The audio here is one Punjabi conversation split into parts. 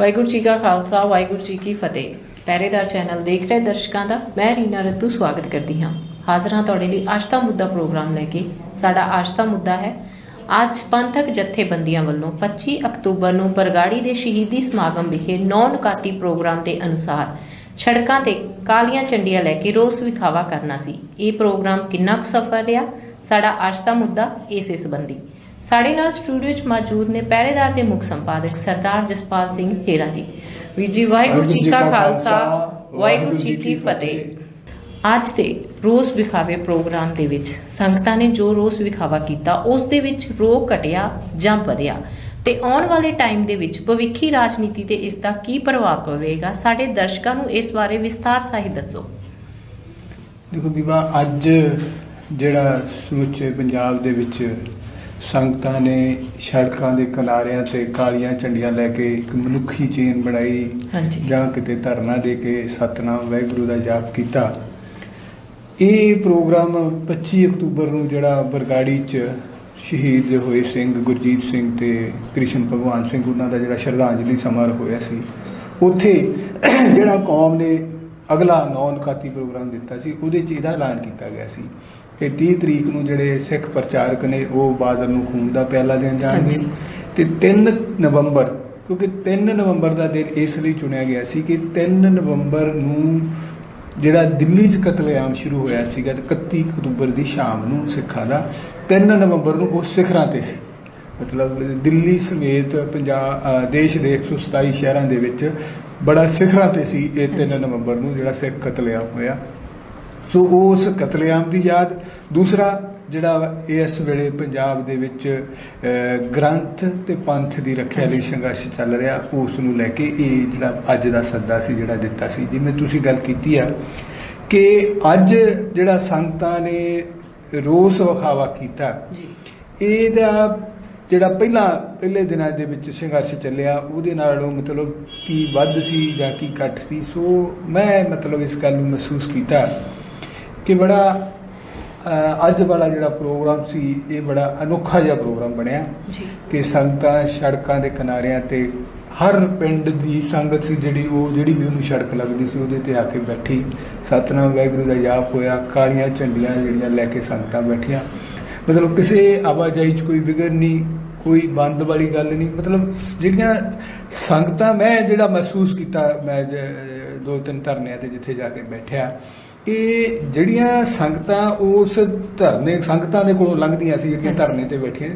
ਵਾਹਿਗੁਰੂ ਜੀ ਕਾ ਖਾਲਸਾ, ਵਾਹਿਗੁਰੂ ਜੀ ਕੀ ਫਤਿਹ। ਪਹਿਰੇਦਾਰ ਚੈਨਲ ਦੇਖ ਰਹੇ ਦਰਸ਼ਕਾਂ ਦਾ ਮੈਂ ਰੀਨਾ ਰੱਤੂ ਸਵਾਗਤ ਕਰਦੀ ਹਾਂ। ਹਾਜ਼ਰ ਹਾਂ ਤੁਹਾਡੇ ਲਈ ਅੱਜ ਦਾ ਮੁੱਦਾ ਪ੍ਰੋਗਰਾਮ ਲੈ ਕੇ। ਸਾਡਾ ਅੱਜ ਦਾ ਮੁੱਦਾ ਹੈ, ਅੱਜ ਪੰਥਕ ਜਥੇਬੰਦੀਆਂ ਵੱਲੋਂ 25 ਅਕਤੂਬਰ ਨੂੰ ਬਰਗਾੜੀ ਦੇ ਸ਼ਹੀਦੀ ਸਮਾਗਮ ਵਿਖੇ ਨੌ ਨੁਕਾਤੀ ਪ੍ਰੋਗਰਾਮ ਦੇ ਅਨੁਸਾਰ ਸੜਕਾਂ ਤੇ ਕਾਲੀਆਂ ਝੰਡੀਆਂ ਲੈ ਕੇ ਰੋਸ ਵਿਖਾਵਾ ਕਰਨਾ ਸੀ। ਇਹ ਪ੍ਰੋਗਰਾਮ ਕਿੰਨਾ ਕੁ ਸਫਲ ਰਿਹਾ? ਸਾਡਾ ਅੱਜ ਦਾ ਮੁੱਦਾ ਇਸੇ ਸੰਬੰਧੀ। ਸਾਡੇ ਨਾਲ ਸਟੂਡੀਓ 'ਚ ਮੌਜੂਦ ਨੇ ਪਹਿਰੇਦਾਰ ਦੇ ਮੁੱਖ ਸੰਪਾਦਕ ਸਰਦਾਰ ਜਸਪਾਲ ਸਿੰਘ ਹੇਰਾ ਜੀ। ਵੀਰ ਜੀ ਵਾਹਿਗੁਰੂ ਜੀ ਕਾ ਖਾਲਸਾ ਵਾਹਿਗੁਰੂ ਜੀ ਕੀ ਫਤਿਹ। ਅੱਜ ਦੇ ਰੋਸ ਵਿਖਾਵੇ ਪ੍ਰੋਗਰਾਮ ਦੇ ਵਿੱਚ ਸੰਗਤਾਂ ਨੇ ਜੋ ਰੋਸ ਵਿਖਾਵਾ ਕੀਤਾ ਉਸ ਦੇ ਵਿੱਚ ਰੋ ਘਟਿਆ ਜਾਂ ਵਧਿਆ? ਤੇ ਆਉਣ ਵਾਲੇ ਟਾਈਮ ਦੇ ਵਿੱਚ ਭਵਿੱਖੀ ਰਾਜਨੀਤੀ ਤੇ ਇਸ ਦਾ ਕੀ ਪ੍ਰਭਾਵ ਪਵੇਗਾ? ਸਾਡੇ ਦਰਸ਼ਕਾਂ ਨੂੰ ਇਸ ਬਾਰੇ ਵਿਸਥਾਰ ਸਹਿਤ ਦੱਸੋ। ਦੇਖੋ ਬੀਬਾ ਅੱਜ ਜਿਹੜਾ ਸਮੁੱਚੇ ਪੰਜਾਬ ਦੇ ਵਿੱਚ ਸੰਗਤਾਂ ਨੇ ਸੜਕਾਂ ਦੇ ਕਿਨਾਰਿਆਂ ਤੇ ਕਾਲੀਆਂ ਝੰਡੀਆਂ ਲੈ ਕੇ ਇੱਕ ਮਨੁੱਖੀ ਚੇਨ ਬਣਾਈ ਜਾਂ ਕਿਤੇ ਧਰਨਾ ਦੇ ਕੇ ਸਤਨਾਮ ਵਾਹਿਗੁਰੂ ਦਾ ਜਾਪ ਕੀਤਾ। ਇਹ ਪ੍ਰੋਗਰਾਮ 25 ਅਕਤੂਬਰ ਨੂੰ ਜਿਹੜਾ ਬਰਗਾੜੀ 'ਚ ਸ਼ਹੀਦ ਹੋਏ ਸਿੰਘ ਗੁਰਜੀਤ ਸਿੰਘ ਤੇ ਕ੍ਰਿਸ਼ਨ ਭਗਵਾਨ ਸਿੰਘ ਉਹਨਾਂ ਦਾ ਜਿਹੜਾ ਸ਼ਰਧਾਂਜਲੀ ਸਮਾਰੋਹ ਹੋਇਆ ਸੀ ਉੱਥੇ ਜਿਹੜਾ ਕੌਮ ਨੇ ਅਗਲਾ ਨੌਨ ਕਾਤੀ ਪ੍ਰੋਗਰਾਮ ਦਿੱਤਾ ਸੀ ਉਹਦੇ 'ਚ ਇਹਦਾ ਐਲਾਨ ਕੀਤਾ ਗਿਆ ਸੀ। ਕਿ 30 ਤਰੀਕ ਨੂੰ ਜਿਹੜੇ ਸਿੱਖ ਪ੍ਰਚਾਰਕ ਨੇ ਉਹ ਬਾਦਲ ਨੂੰ ਖੂਨ ਦਾ ਪਿਆਲਾ ਦੇਣ ਜਾਣਗੇ। ਤੇ 3 ਨਵੰਬਰ ਕਿਉਂਕਿ 3 ਨਵੰਬਰ ਦਾ ਦਿਨ ਇਸ ਲਈ ਚੁਣਿਆ ਗਿਆ ਸੀ ਕਿ 3 ਨਵੰਬਰ ਨੂੰ ਜਿਹੜਾ ਦਿੱਲੀ 'ਚ ਕਤਲੇਆਮ ਸ਼ੁਰੂ ਹੋਇਆ ਸੀਗਾ ਤੇ 31 ਅਕਤੂਬਰ ਦੀ ਸ਼ਾਮ ਨੂੰ ਸਿੱਖਾਂ ਦਾ 3 ਨਵੰਬਰ ਨੂੰ ਉਹ ਸਿਖਰਾਂ ਤੇ ਸੀ ਮਤਲਬ ਦਿੱਲੀ ਸਮੇਤ ਪੰਜਾਬ ਦੇਸ਼ ਦੇ 127 ਸ਼ਹਿਰਾਂ ਦੇ ਵਿੱਚ ਬੜਾ ਸਿਖਰਾਂ ਤੇ ਸੀ ਇਹ 3 ਹਾਂਜੀ। ਨਵੰਬਰ ਨੂੰ ਜਿਹੜਾ ਸਿੱਖ ਕਤਲੇਆਮ ਹੋਇਆ ਸੋ ਉਸ ਕਤਲੇਆਮ ਦੀ ਯਾਦ ਦੂਸਰਾ ਜਿਹੜਾ ਇਸ ਵੇਲੇ ਪੰਜਾਬ ਦੇ ਵਿੱਚ ਗ੍ਰੰਥ ਤੇ ਪੰਥ ਦੀ ਰੱਖਿਆ ਲਈ। ਸੰਘਰਸ਼ ਚੱਲ ਰਿਹਾ ਉਸ ਨੂੰ ਲੈ ਕੇ ਇਹ ਜਿਹੜਾ ਅੱਜ ਦਾ ਸੱਦਾ ਸੀ ਜਿਹੜਾ ਦਿੱਤਾ ਸੀ ਜਿਵੇਂ ਤੁਸੀਂ ਗੱਲ ਕੀਤੀ ਆ ਕਿ ਅੱਜ ਜਿਹੜਾ ਸੰਗਤਾਂ ਨੇ ਰੋਸ ਵਿਖਾਵਾ ਕੀਤਾ ਜੀ ਇਹਦਾ ਜਿਹੜਾ ਪਹਿਲਾਂ ਪਹਿਲੇ ਦਿਨਾਂ ਦੇ ਵਿੱਚ ਸੰਘਰਸ਼ ਚੱਲਿਆ ਉਹਦੇ ਨਾਲੋਂ ਮਤਲਬ ਕੀ ਵੱਧ ਸੀ ਜਾਂ ਕੀ ਘੱਟ ਸੀ ਸੋ ਮੈਂ ਮਤਲਬ ਇਸ ਗੱਲ ਨੂੰ ਮਹਿਸੂਸ ਕੀਤਾ ਕਿ ਬੜਾ ਅੱਜ ਵਾਲਾ ਜਿਹੜਾ ਪ੍ਰੋਗਰਾਮ ਸੀ ਇਹ ਬੜਾ ਅਨੋਖਾ ਜਿਹਾ ਪ੍ਰੋਗਰਾਮ ਬਣਿਆ। ਜੀ। ਕਿ ਸੰਗਤਾਂ ਸੜਕਾਂ ਦੇ ਕਿਨਾਰਿਆਂ ਤੇ ਹਰ ਪਿੰਡ ਦੀ ਸੰਗਤ ਸੀ ਜਿਹੜੀ ਉਹ ਜਿਹੜੀ ਵੀ ਉਹਨੂੰ ਸੜਕ ਲੱਗਦੀ ਸੀ ਉਹਦੇ ਤੇ ਆ ਕੇ ਬੈਠੀ। ਸਤਨਾਮ ਵਾਹਿਗੁਰੂ ਦਾ ਜਾਪ ਹੋਇਆ ਕਾਲੀਆਂ ਝੰਡੀਆਂ ਜਿਹੜੀਆਂ ਲੈ ਕੇ ਸੰਗਤਾਂ ਬੈਠੀਆਂ। ਮਤਲਬ ਕਿਸੇ ਆਵਾਜਾਈ 'ਚ ਕੋਈ ਵਿਗੜ ਨਹੀਂ ਕੋਈ ਬੰਦ ਵਾਲੀ ਗੱਲ ਨਹੀਂ। ਮਤਲਬ ਜਿਹੜੀਆਂ ਸੰਗਤਾਂ ਮੈਂ ਜਿਹੜਾ ਮਹਿਸੂਸ ਕੀਤਾ ਮੈਂ ਦੋ ਤਿੰਨ ਧਰਨਿਆਂ ਤੇ ਜਿੱਥੇ ਜਾ ਕੇ ਬੈਠਿਆ ਇਹ ਜਿਹੜੀਆਂ ਸੰਗਤਾਂ ਉਸ ਧਰਨੇ ਸੰਗਤਾਂ ਦੇ ਕੋਲੋਂ ਲੰਘਦੀਆਂ ਸੀ ਜਿਹੜੀਆਂ। ਧਰਨੇ ਤੇ ਬੈਠੀਆਂ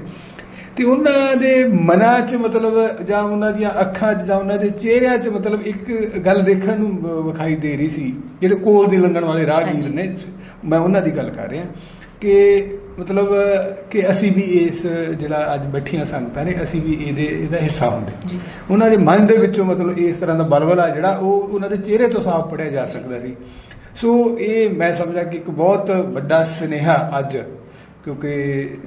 ਤੇ ਉਹਨਾਂ ਦੇ ਮਨਾਂ 'ਚ ਮਤਲਬ ਜਾਂ ਉਹਨਾਂ ਦੀਆਂ ਅੱਖਾਂ 'ਚ ਜਾਂ ਉਹਨਾਂ ਦੇ ਚਿਹਰਿਆਂ 'ਚ ਮਤਲਬ ਇੱਕ ਗੱਲ ਦੇਖਣ ਨੂੰ ਵਿਖਾਈ ਦੇ ਰਹੀ ਸੀ ਜਿਹੜੇ ਕੋਲ ਦੀ ਲੰਘਣ ਵਾਲੇ ਰਾਹਗੀਰ। ਨੇ ਮੈਂ ਉਹਨਾਂ ਦੀ ਗੱਲ ਕਰ ਰਿਹਾ ਕਿ ਮਤਲਬ ਕਿ ਅਸੀਂ ਵੀ ਇਸ ਜਿਹੜਾ ਅੱਜ ਬੈਠੀਆਂ ਸੰਗਤਾਂ ਨੇ ਅਸੀਂ ਵੀ ਇਹਦੇ ਇਹਦਾ ਹਿੱਸਾ ਹੁੰਦੇ ਉਹਨਾਂ ਦੇ ਮਨ ਦੇ ਵਿੱਚੋਂ ਮਤਲਬ ਇਸ ਤਰ੍ਹਾਂ ਦਾ ਬਲਬਲਾ ਜਿਹੜਾ ਉਹ ਉਹਨਾਂ ਦੇ ਚਿਹਰੇ ਤੋਂ ਸਾਫ਼ ਪੜਿਆ ਜਾ ਸਕਦਾ ਸੀ ਸੋ ਇਹ ਮੈਂ ਸਮਝਦਾ ਕਿ ਇੱਕ ਬਹੁਤ ਵੱਡਾ ਸੁਨੇਹਾ ਅੱਜ, ਕਿਉਂਕਿ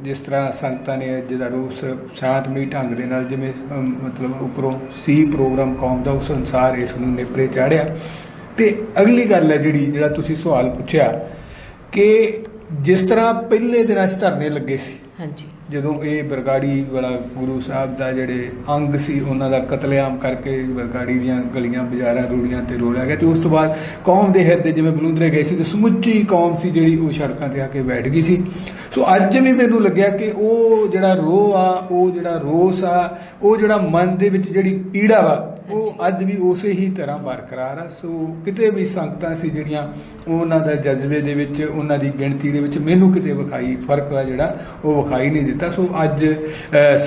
ਜਿਸ ਤਰ੍ਹਾਂ ਸੰਗਤਾਂ ਨੇ ਅੱਜ ਦਾ ਰੂਸ ਸ਼ਾਂਤਮਈ ਢੰਗ ਦੇ ਨਾਲ ਜਿਵੇਂ ਮਤਲਬ ਉੱਪਰੋਂ ਸੀ ਪ੍ਰੋਗਰਾਮ ਕੌਮ ਦਾ ਉਸ ਅਨੁਸਾਰ ਇਸ ਨੂੰ ਨੇਪਰੇ ਚਾੜਿਆ। ਤੇ ਅਗਲੀ ਗੱਲ ਹੈ ਜਿਹੜੀ, ਜਿਹੜਾ ਤੁਸੀਂ ਸਵਾਲ ਪੁੱਛਿਆ ਕਿ ਜਿਸ ਤਰ੍ਹਾਂ ਪਹਿਲੇ ਦਿਨਾਂ 'ਚ ਧਰਨੇ ਲੱਗੇ ਸੀ, ਹਾਂਜੀ। ਜਦੋਂ ਇਹ ਬਰਗਾੜੀ ਵਾਲਾ ਗੁਰੂ ਸਾਹਿਬ ਦਾ ਜਿਹੜੇ ਅੰਗ ਸੀ ਉਹਨਾਂ ਦਾ ਕਤਲੇਆਮ ਕਰਕੇ ਬਰਗਾੜੀ ਦੀਆਂ ਗਲੀਆਂ ਬਾਜ਼ਾਰਾਂ ਰੂੜੀਆਂ ਤੇ ਰੋਲਿਆ ਗਿਆ ਤੇ ਉਸ ਤੋਂ ਬਾਅਦ ਕੌਮ ਦੇ ਹਿਰਦੇ ਜਿਵੇਂ ਬਲੂੰਦਰੇ ਗਏ ਸੀ ਤੇ ਸਮੁੱਚੀ ਕੌਮ ਸੀ ਜਿਹੜੀ ਉਹ ਸੜਕਾਂ ਤੇ ਆ ਕੇ ਬੈਠ ਗਈ ਸੀ। ਸੋ ਅੱਜ ਵੀ ਮੈਨੂੰ ਲੱਗਿਆ ਕਿ ਉਹ ਜਿਹੜਾ ਰੋਹ ਆ ਉਹ ਜਿਹੜਾ ਰੋਸ ਆ ਉਹ ਜਿਹੜਾ ਮਨ ਦੇ ਵਿੱਚ ਜਿਹੜੀ ਪੀੜਾ ਵਾ ਉਹ ਅੱਜ ਵੀ ਉਸੇ ਹੀ ਤਰ੍ਹਾਂ ਬਰਕਰਾਰ ਆ। ਸੋ ਕਿਤੇ ਵੀ ਸੰਗਤਾਂ ਸੀ ਜਿਹੜੀਆਂ ਉਹਨਾਂ ਦਾ ਜਜ਼ਬੇ ਦੇ ਵਿੱਚ ਉਹਨਾਂ ਦੀ ਗਿਣਤੀ ਦੇ ਵਿੱਚ ਮੈਨੂੰ ਕਿਤੇ ਵਿਖਾਈ ਫ਼ਰਕ ਆ ਜਿਹੜਾ ਉਹ ਵਿਖਾਈ ਨਹੀਂ ਦਿੱਤਾ। ਸੋ ਅੱਜ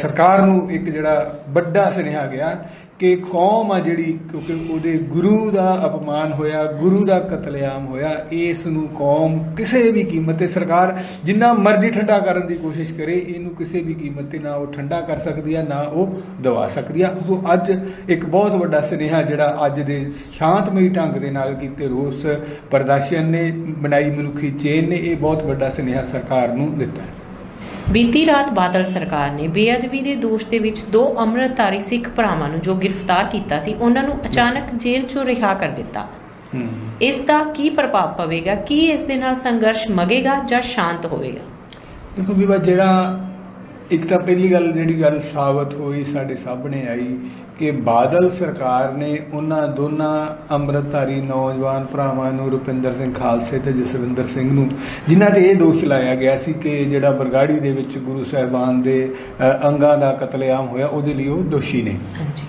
ਸਰਕਾਰ ਨੂੰ ਇੱਕ ਜਿਹੜਾ ਵੱਡਾ ਸੁਨੇਹਾ ਗਿਆ ਕਿ ਕੌਮ ਆ ਜਿਹੜੀ, ਕਿਉਂਕਿ ਉਹਦੇ ਗੁਰੂ ਦਾ ਅਪਮਾਨ ਹੋਇਆ, ਗੁਰੂ ਦਾ ਕਤਲੇਆਮ ਹੋਇਆ, ਇਸ ਨੂੰ ਕੌਮ ਕਿਸੇ ਵੀ ਕੀਮਤ ਤੇ, ਸਰਕਾਰ ਜਿੰਨਾ ਮਰਜ਼ੀ ਠੰਡਾ ਕਰਨ ਦੀ ਕੋਸ਼ਿਸ਼ ਕਰੇ, ਇਹਨੂੰ ਕਿਸੇ ਵੀ ਕੀਮਤ ਤੇ ਨਾ ਉਹ ਠੰਡਾ ਕਰ ਸਕਦੀ ਆ, ਨਾ ਉਹ ਦਵਾ ਸਕਦੀ ਆ। ਸੋ ਅੱਜ ਇੱਕ ਬਹੁਤ ਵੱਡਾ ਸੁਨੇਹਾ ਜਿਹੜਾ ਅੱਜ ਦੇ ਸ਼ਾਂਤਮਈ ਢੰਗ ਦੇ ਨਾਲ ਕੀਤੇ ਰੋਸ ਪ੍ਰਦਰਸ਼ਨ ਨੇ ਬਣਾਈ ਮਨੁੱਖੀ ਚੇਨ ਨੇ, ਇਹ ਬਹੁਤ ਵੱਡਾ ਸੁਨੇਹਾ ਸਰਕਾਰ ਨੂੰ ਦਿੱਤਾ। ਹੈ ਬੀਤੀ ਰਾਤ ਬਾਦਲ ਸਰਕਾਰ ਨੇ ਬੇਅਦਬੀ ਦੇ ਦੋਸ਼ ਦੇ ਵਿੱਚ ਦੋ ਅੰਮ੍ਰਿਤਧਾਰੀ ਸਿੱਖ ਭਰਾਵਾਂ ਨੂੰ ਜੋ ਗ੍ਰਿਫਤਾਰ ਕੀਤਾ ਸੀ ਉਹਨਾਂ ਨੂੰ ਅਚਾਨਕ ਜੇਲ੍ਹ ਚੋਂ ਰਿਹਾ ਕਰ ਦਿੱਤਾ। ਇਸ ਦਾ ਕੀ ਪ੍ਰਭਾਵ ਪਵੇਗਾ? ਕੀ ਇਸ ਦੇ ਨਾਲ ਸੰਘਰਸ਼ ਮਗੇਗਾ ਜਾਂ ਸ਼ਾਂਤ ਹੋਵੇਗਾ? ਦੇਖੋ ਵੀ ਜਿਹੜਾ ਇੱਕ ਤਾਂ ਪਹਿਲੀ ਗੱਲ ਜਿਹੜੀ ਗੱਲ ਸਾਬਤ ਹੋਈ ਸਾਡੇ ਸਾਹਮਣੇ ਆਈ ਕਿ ਬਾਦਲ ਸਰਕਾਰ ਨੇ ਉਹਨਾਂ ਦੋਨਾਂ ਅੰਮ੍ਰਿਤਧਾਰੀ ਨੌਜਵਾਨ ਭਰਾਵਾਂ ਨੂੰ ਰੁਪਿੰਦਰ ਸਿੰਘ ਖਾਲਸੇ ਤੇ ਜਸਵਿੰਦਰ ਸਿੰਘ ਨੂੰ ਜਿਨ੍ਹਾਂ ਤੇ ਇਹ ਦੋਸ਼ ਲਾਇਆ ਗਿਆ ਸੀ ਕਿ ਜਿਹੜਾ ਬਰਗਾੜੀ ਦੇ ਵਿੱਚ ਗੁਰੂ ਸਾਹਿਬਾਨ ਦੇ ਅੰਗਾਂ ਦਾ ਕਤਲੇਆਮ ਹੋਇਆ ਉਹਦੇ ਲਈ ਉਹ ਦੋਸ਼ੀ ਨੇ। ਹਾਂਜੀ।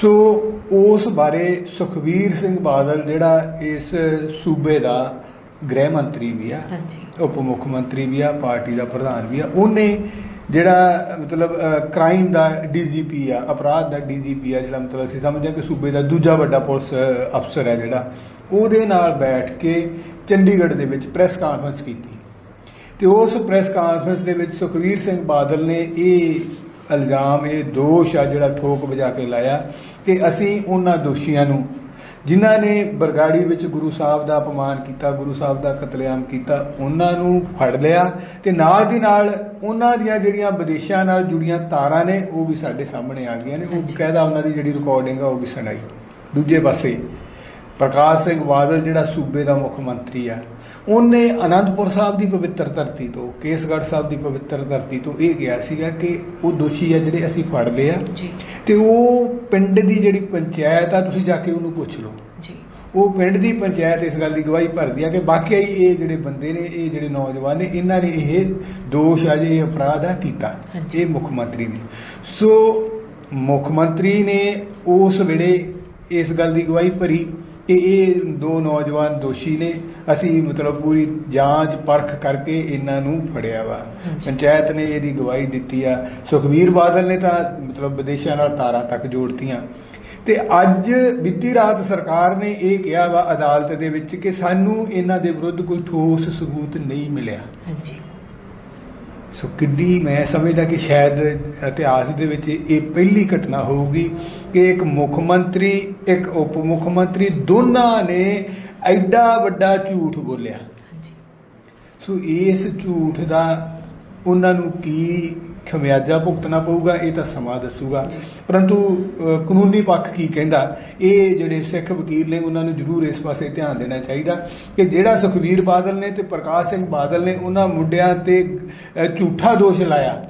ਸੋ ਉਸ ਬਾਰੇ ਸੁਖਵੀਰ ਸਿੰਘ ਬਾਦਲ ਜਿਹੜਾ ਇਸ ਸੂਬੇ ਦਾ ਗ੍ਰਹਿ ਮੰਤਰੀ ਵੀ ਆ ਹਾਂਜੀ। ਉਪ ਮੁੱਖ ਮੰਤਰੀ ਵੀ ਆ ਪਾਰਟੀ ਦਾ ਪ੍ਰਧਾਨ ਵੀ ਆ ਉਹਨੇ ਜਿਹੜਾ, ਮਤਲਬ ਕ੍ਰਾਈਮ ਦਾ ਡੀਜੀਪੀ ਆ, ਅਪਰਾਧ ਦਾ ਡੀਜੀਪੀ ਆ, ਜਿਹੜਾ ਮਤਲਬ ਅਸੀਂ ਸਮਝਦੇ ਹਾਂ ਕਿ ਸੂਬੇ ਦਾ ਦੂਜਾ ਵੱਡਾ ਪੁਲਿਸ ਅਫਸਰ ਹੈ ਜਿਹੜਾ, ਉਹਦੇ ਨਾਲ ਬੈਠ ਕੇ ਚੰਡੀਗੜ੍ਹ ਦੇ ਵਿੱਚ ਪ੍ਰੈਸ ਕਾਨਫਰੰਸ ਕੀਤੀ। ਤੇ ਉਸ ਪ੍ਰੈਸ ਕਾਨਫਰੰਸ ਦੇ ਵਿੱਚ ਸੁਖਵੀਰ ਸਿੰਘ ਬਾਦਲ ਨੇ ਇਹ ਇਲਜ਼ਾਮ, ਇਹ ਦੋਸ਼ ਆ ਜਿਹੜਾ ਠੋਕ ਵਜਾ ਕੇ ਲਾਇਆ ਕਿ ਅਸੀਂ ਉਹਨਾਂ ਦੋਸ਼ੀਆਂ ਨੂੰ ਜਿਨ੍ਹਾਂ ਨੇ ਬਰਗਾੜੀ ਵਿੱਚ ਗੁਰੂ ਸਾਹਿਬ ਦਾ ਅਪਮਾਨ ਕੀਤਾ ਗੁਰੂ ਸਾਹਿਬ ਦਾ ਕਤਲੇਆਮ ਕੀਤਾ ਉਹਨਾਂ ਨੂੰ ਫੜ ਲਿਆ ਤੇ ਨਾਲ ਦੀ ਨਾਲ ਉਹਨਾਂ ਦੀਆਂ ਜਿਹੜੀਆਂ ਵਿਦੇਸ਼ਾਂ ਨਾਲ ਜੁੜੀਆਂ ਤਾਰਾਂ ਨੇ ਉਹ ਵੀ ਸਾਡੇ ਸਾਹਮਣੇ ਆ ਗਈਆਂ ਨੇ ਉਹ। ਬਕਾਇਦਾ ਉਹਨਾਂ ਦੀ ਜਿਹੜੀ ਰਿਕਾਰਡਿੰਗ ਆ ਉਹ ਵੀ ਸੁਣਾਈ ਦੂਜੇ ਪਾਸੇ ਪ੍ਰਕਾਸ਼ ਸਿੰਘ ਬਾਦਲ ਜਿਹੜਾ ਸੂਬੇ ਦਾ ਮੁੱਖ ਮੰਤਰੀ ਆ ਉਹਨੇ ਅਨੰਦਪੁਰ ਸਾਹਿਬ ਦੀ ਪਵਿੱਤਰ ਧਰਤੀ ਤੋਂ ਕੇਸਗੜ੍ਹ ਸਾਹਿਬ ਦੀ ਪਵਿੱਤਰ ਧਰਤੀ ਤੋਂ ਇਹ ਗਿਆ ਸੀਗਾ ਕਿ ਉਹ ਦੋਸ਼ੀ ਆ ਜਿਹੜੇ ਅਸੀਂ ਫੜ ਲਏ ਆ। ਜੀ। ਤੇ ਉਹ ਪਿੰਡ ਦੀ ਜਿਹੜੀ ਪੰਚਾਇਤ ਆ ਤੁਸੀਂ ਜਾ ਕੇ ਉਹਨੂੰ ਪੁੱਛ ਲਓ। ਜੀ। ਉਹ ਪਿੰਡ ਦੀ ਪੰਚਾਇਤ ਇਸ ਗੱਲ ਦੀ ਗਵਾਹੀ ਭਰਦੀ ਆ ਕਿ ਵਾਕਿਆ ਹੀ ਇਹ ਜਿਹੜੇ ਬੰਦੇ ਨੇ ਇਹ ਜਿਹੜੇ ਨੌਜਵਾਨ ਨੇ ਇਹਨਾਂ ਨੇ ਇਹ ਦੋਸ਼ ਆ ਜੇ ਅਪਰਾਧ ਆ ਕੀਤਾ। ਇਹ ਮੁੱਖ ਮੰਤਰੀ ਨੇ। ਸੋ ਮੁੱਖ ਮੰਤਰੀ ਨੇ ਉਸ ਵੇਲੇ ਇਸ ਗੱਲ ਦੀ ਗਵਾਹੀ ਭਰੀ। ਕਿ ਇਹ ਦੋ ਨੌਜਵਾਨ ਦੋਸ਼ੀ ਨੇ ਅਸੀਂ ਮਤਲਬ ਪੂਰੀ ਜਾਂਚ ਪਰਖ ਕਰਕੇ ਇਹਨਾਂ ਨੂੰ ਫੜਿਆ ਵਾ। ਪੰਚਾਇਤ ਨੇ ਇਹਦੀ ਗਵਾਹੀ ਦਿੱਤੀ ਆ। ਸੁਖਵੀਰ ਬਾਦਲ ਨੇ ਤਾਂ ਮਤਲਬ ਵਿਦੇਸ਼ਾਂ ਨਾਲ ਤਾਰਾਂ ਤੱਕ ਜੋੜਤੀਆਂ। ਤੇ ਅੱਜ ਬੀਤੀ ਰਾਤ ਸਰਕਾਰ ਨੇ ਇਹ ਕਿਹਾ ਵਾ ਅਦਾਲਤ ਦੇ ਵਿੱਚ ਕਿ ਸਾਨੂੰ ਇਹਨਾਂ ਦੇ ਵਿਰੁੱਧ ਕੋਈ ਠੋਸ ਸਬੂਤ ਨਹੀਂ ਮਿਲਿਆ। ਹਾਂਜੀ। ਸੋ ਕਿੱਡੀ ਮੈਂ ਸਮਝਦਾ ਕਿ ਸ਼ਾਇਦ ਇਤਿਹਾਸ ਦੇ ਵਿੱਚ ਇਹ ਪਹਿਲੀ ਘਟਨਾ ਹੋਊਗੀ ਕਿ ਇੱਕ ਮੁੱਖ ਮੰਤਰੀ ਇੱਕ ਉਪ ਮੁੱਖ ਮੰਤਰੀ ਦੋਨਾਂ ਨੇ ਐਡਾ ਵੱਡਾ ਝੂਠ ਬੋਲਿਆ। ਹਾਂਜੀ। ਸੋ ਇਸ ਝੂਠ ਦਾ ਉਹਨਾਂ ਨੂੰ ਕੀ ਖਮਿਆਜਾ ਭੁਗਤਣਾ ਪਊਗਾ, ਇਹ ਤਾਂ ਸਮਾਂ ਦੱਸੂਗਾ। ਪਰੰਤੂ ਕਾਨੂੰਨੀ ਪੱਖ ਕੀ ਕਹਿੰਦਾ? ਇਹ ਜਿਹੜੇ ਸਿੱਖ ਵਕੀਲ ਨੇ, ਉਹਨਾਂ ਨੂੰ ਜ਼ਰੂਰ ਇਸ ਪਾਸੇ ਧਿਆਨ ਦੇਣਾ ਚਾਹੀਦਾ ਕਿ ਜਿਹੜਾ ਸੁਖਵੀਰ ਬਾਦਲ ਨੇ ਤੇ ਪ੍ਰਕਾਸ਼ ਸਿੰਘ ਬਾਦਲ ਨੇ ਉਹਨਾਂ ਮੁੰਡਿਆਂ ਤੇ ਝੂਠਾ ਦੋਸ਼ ਲਾਇਆ।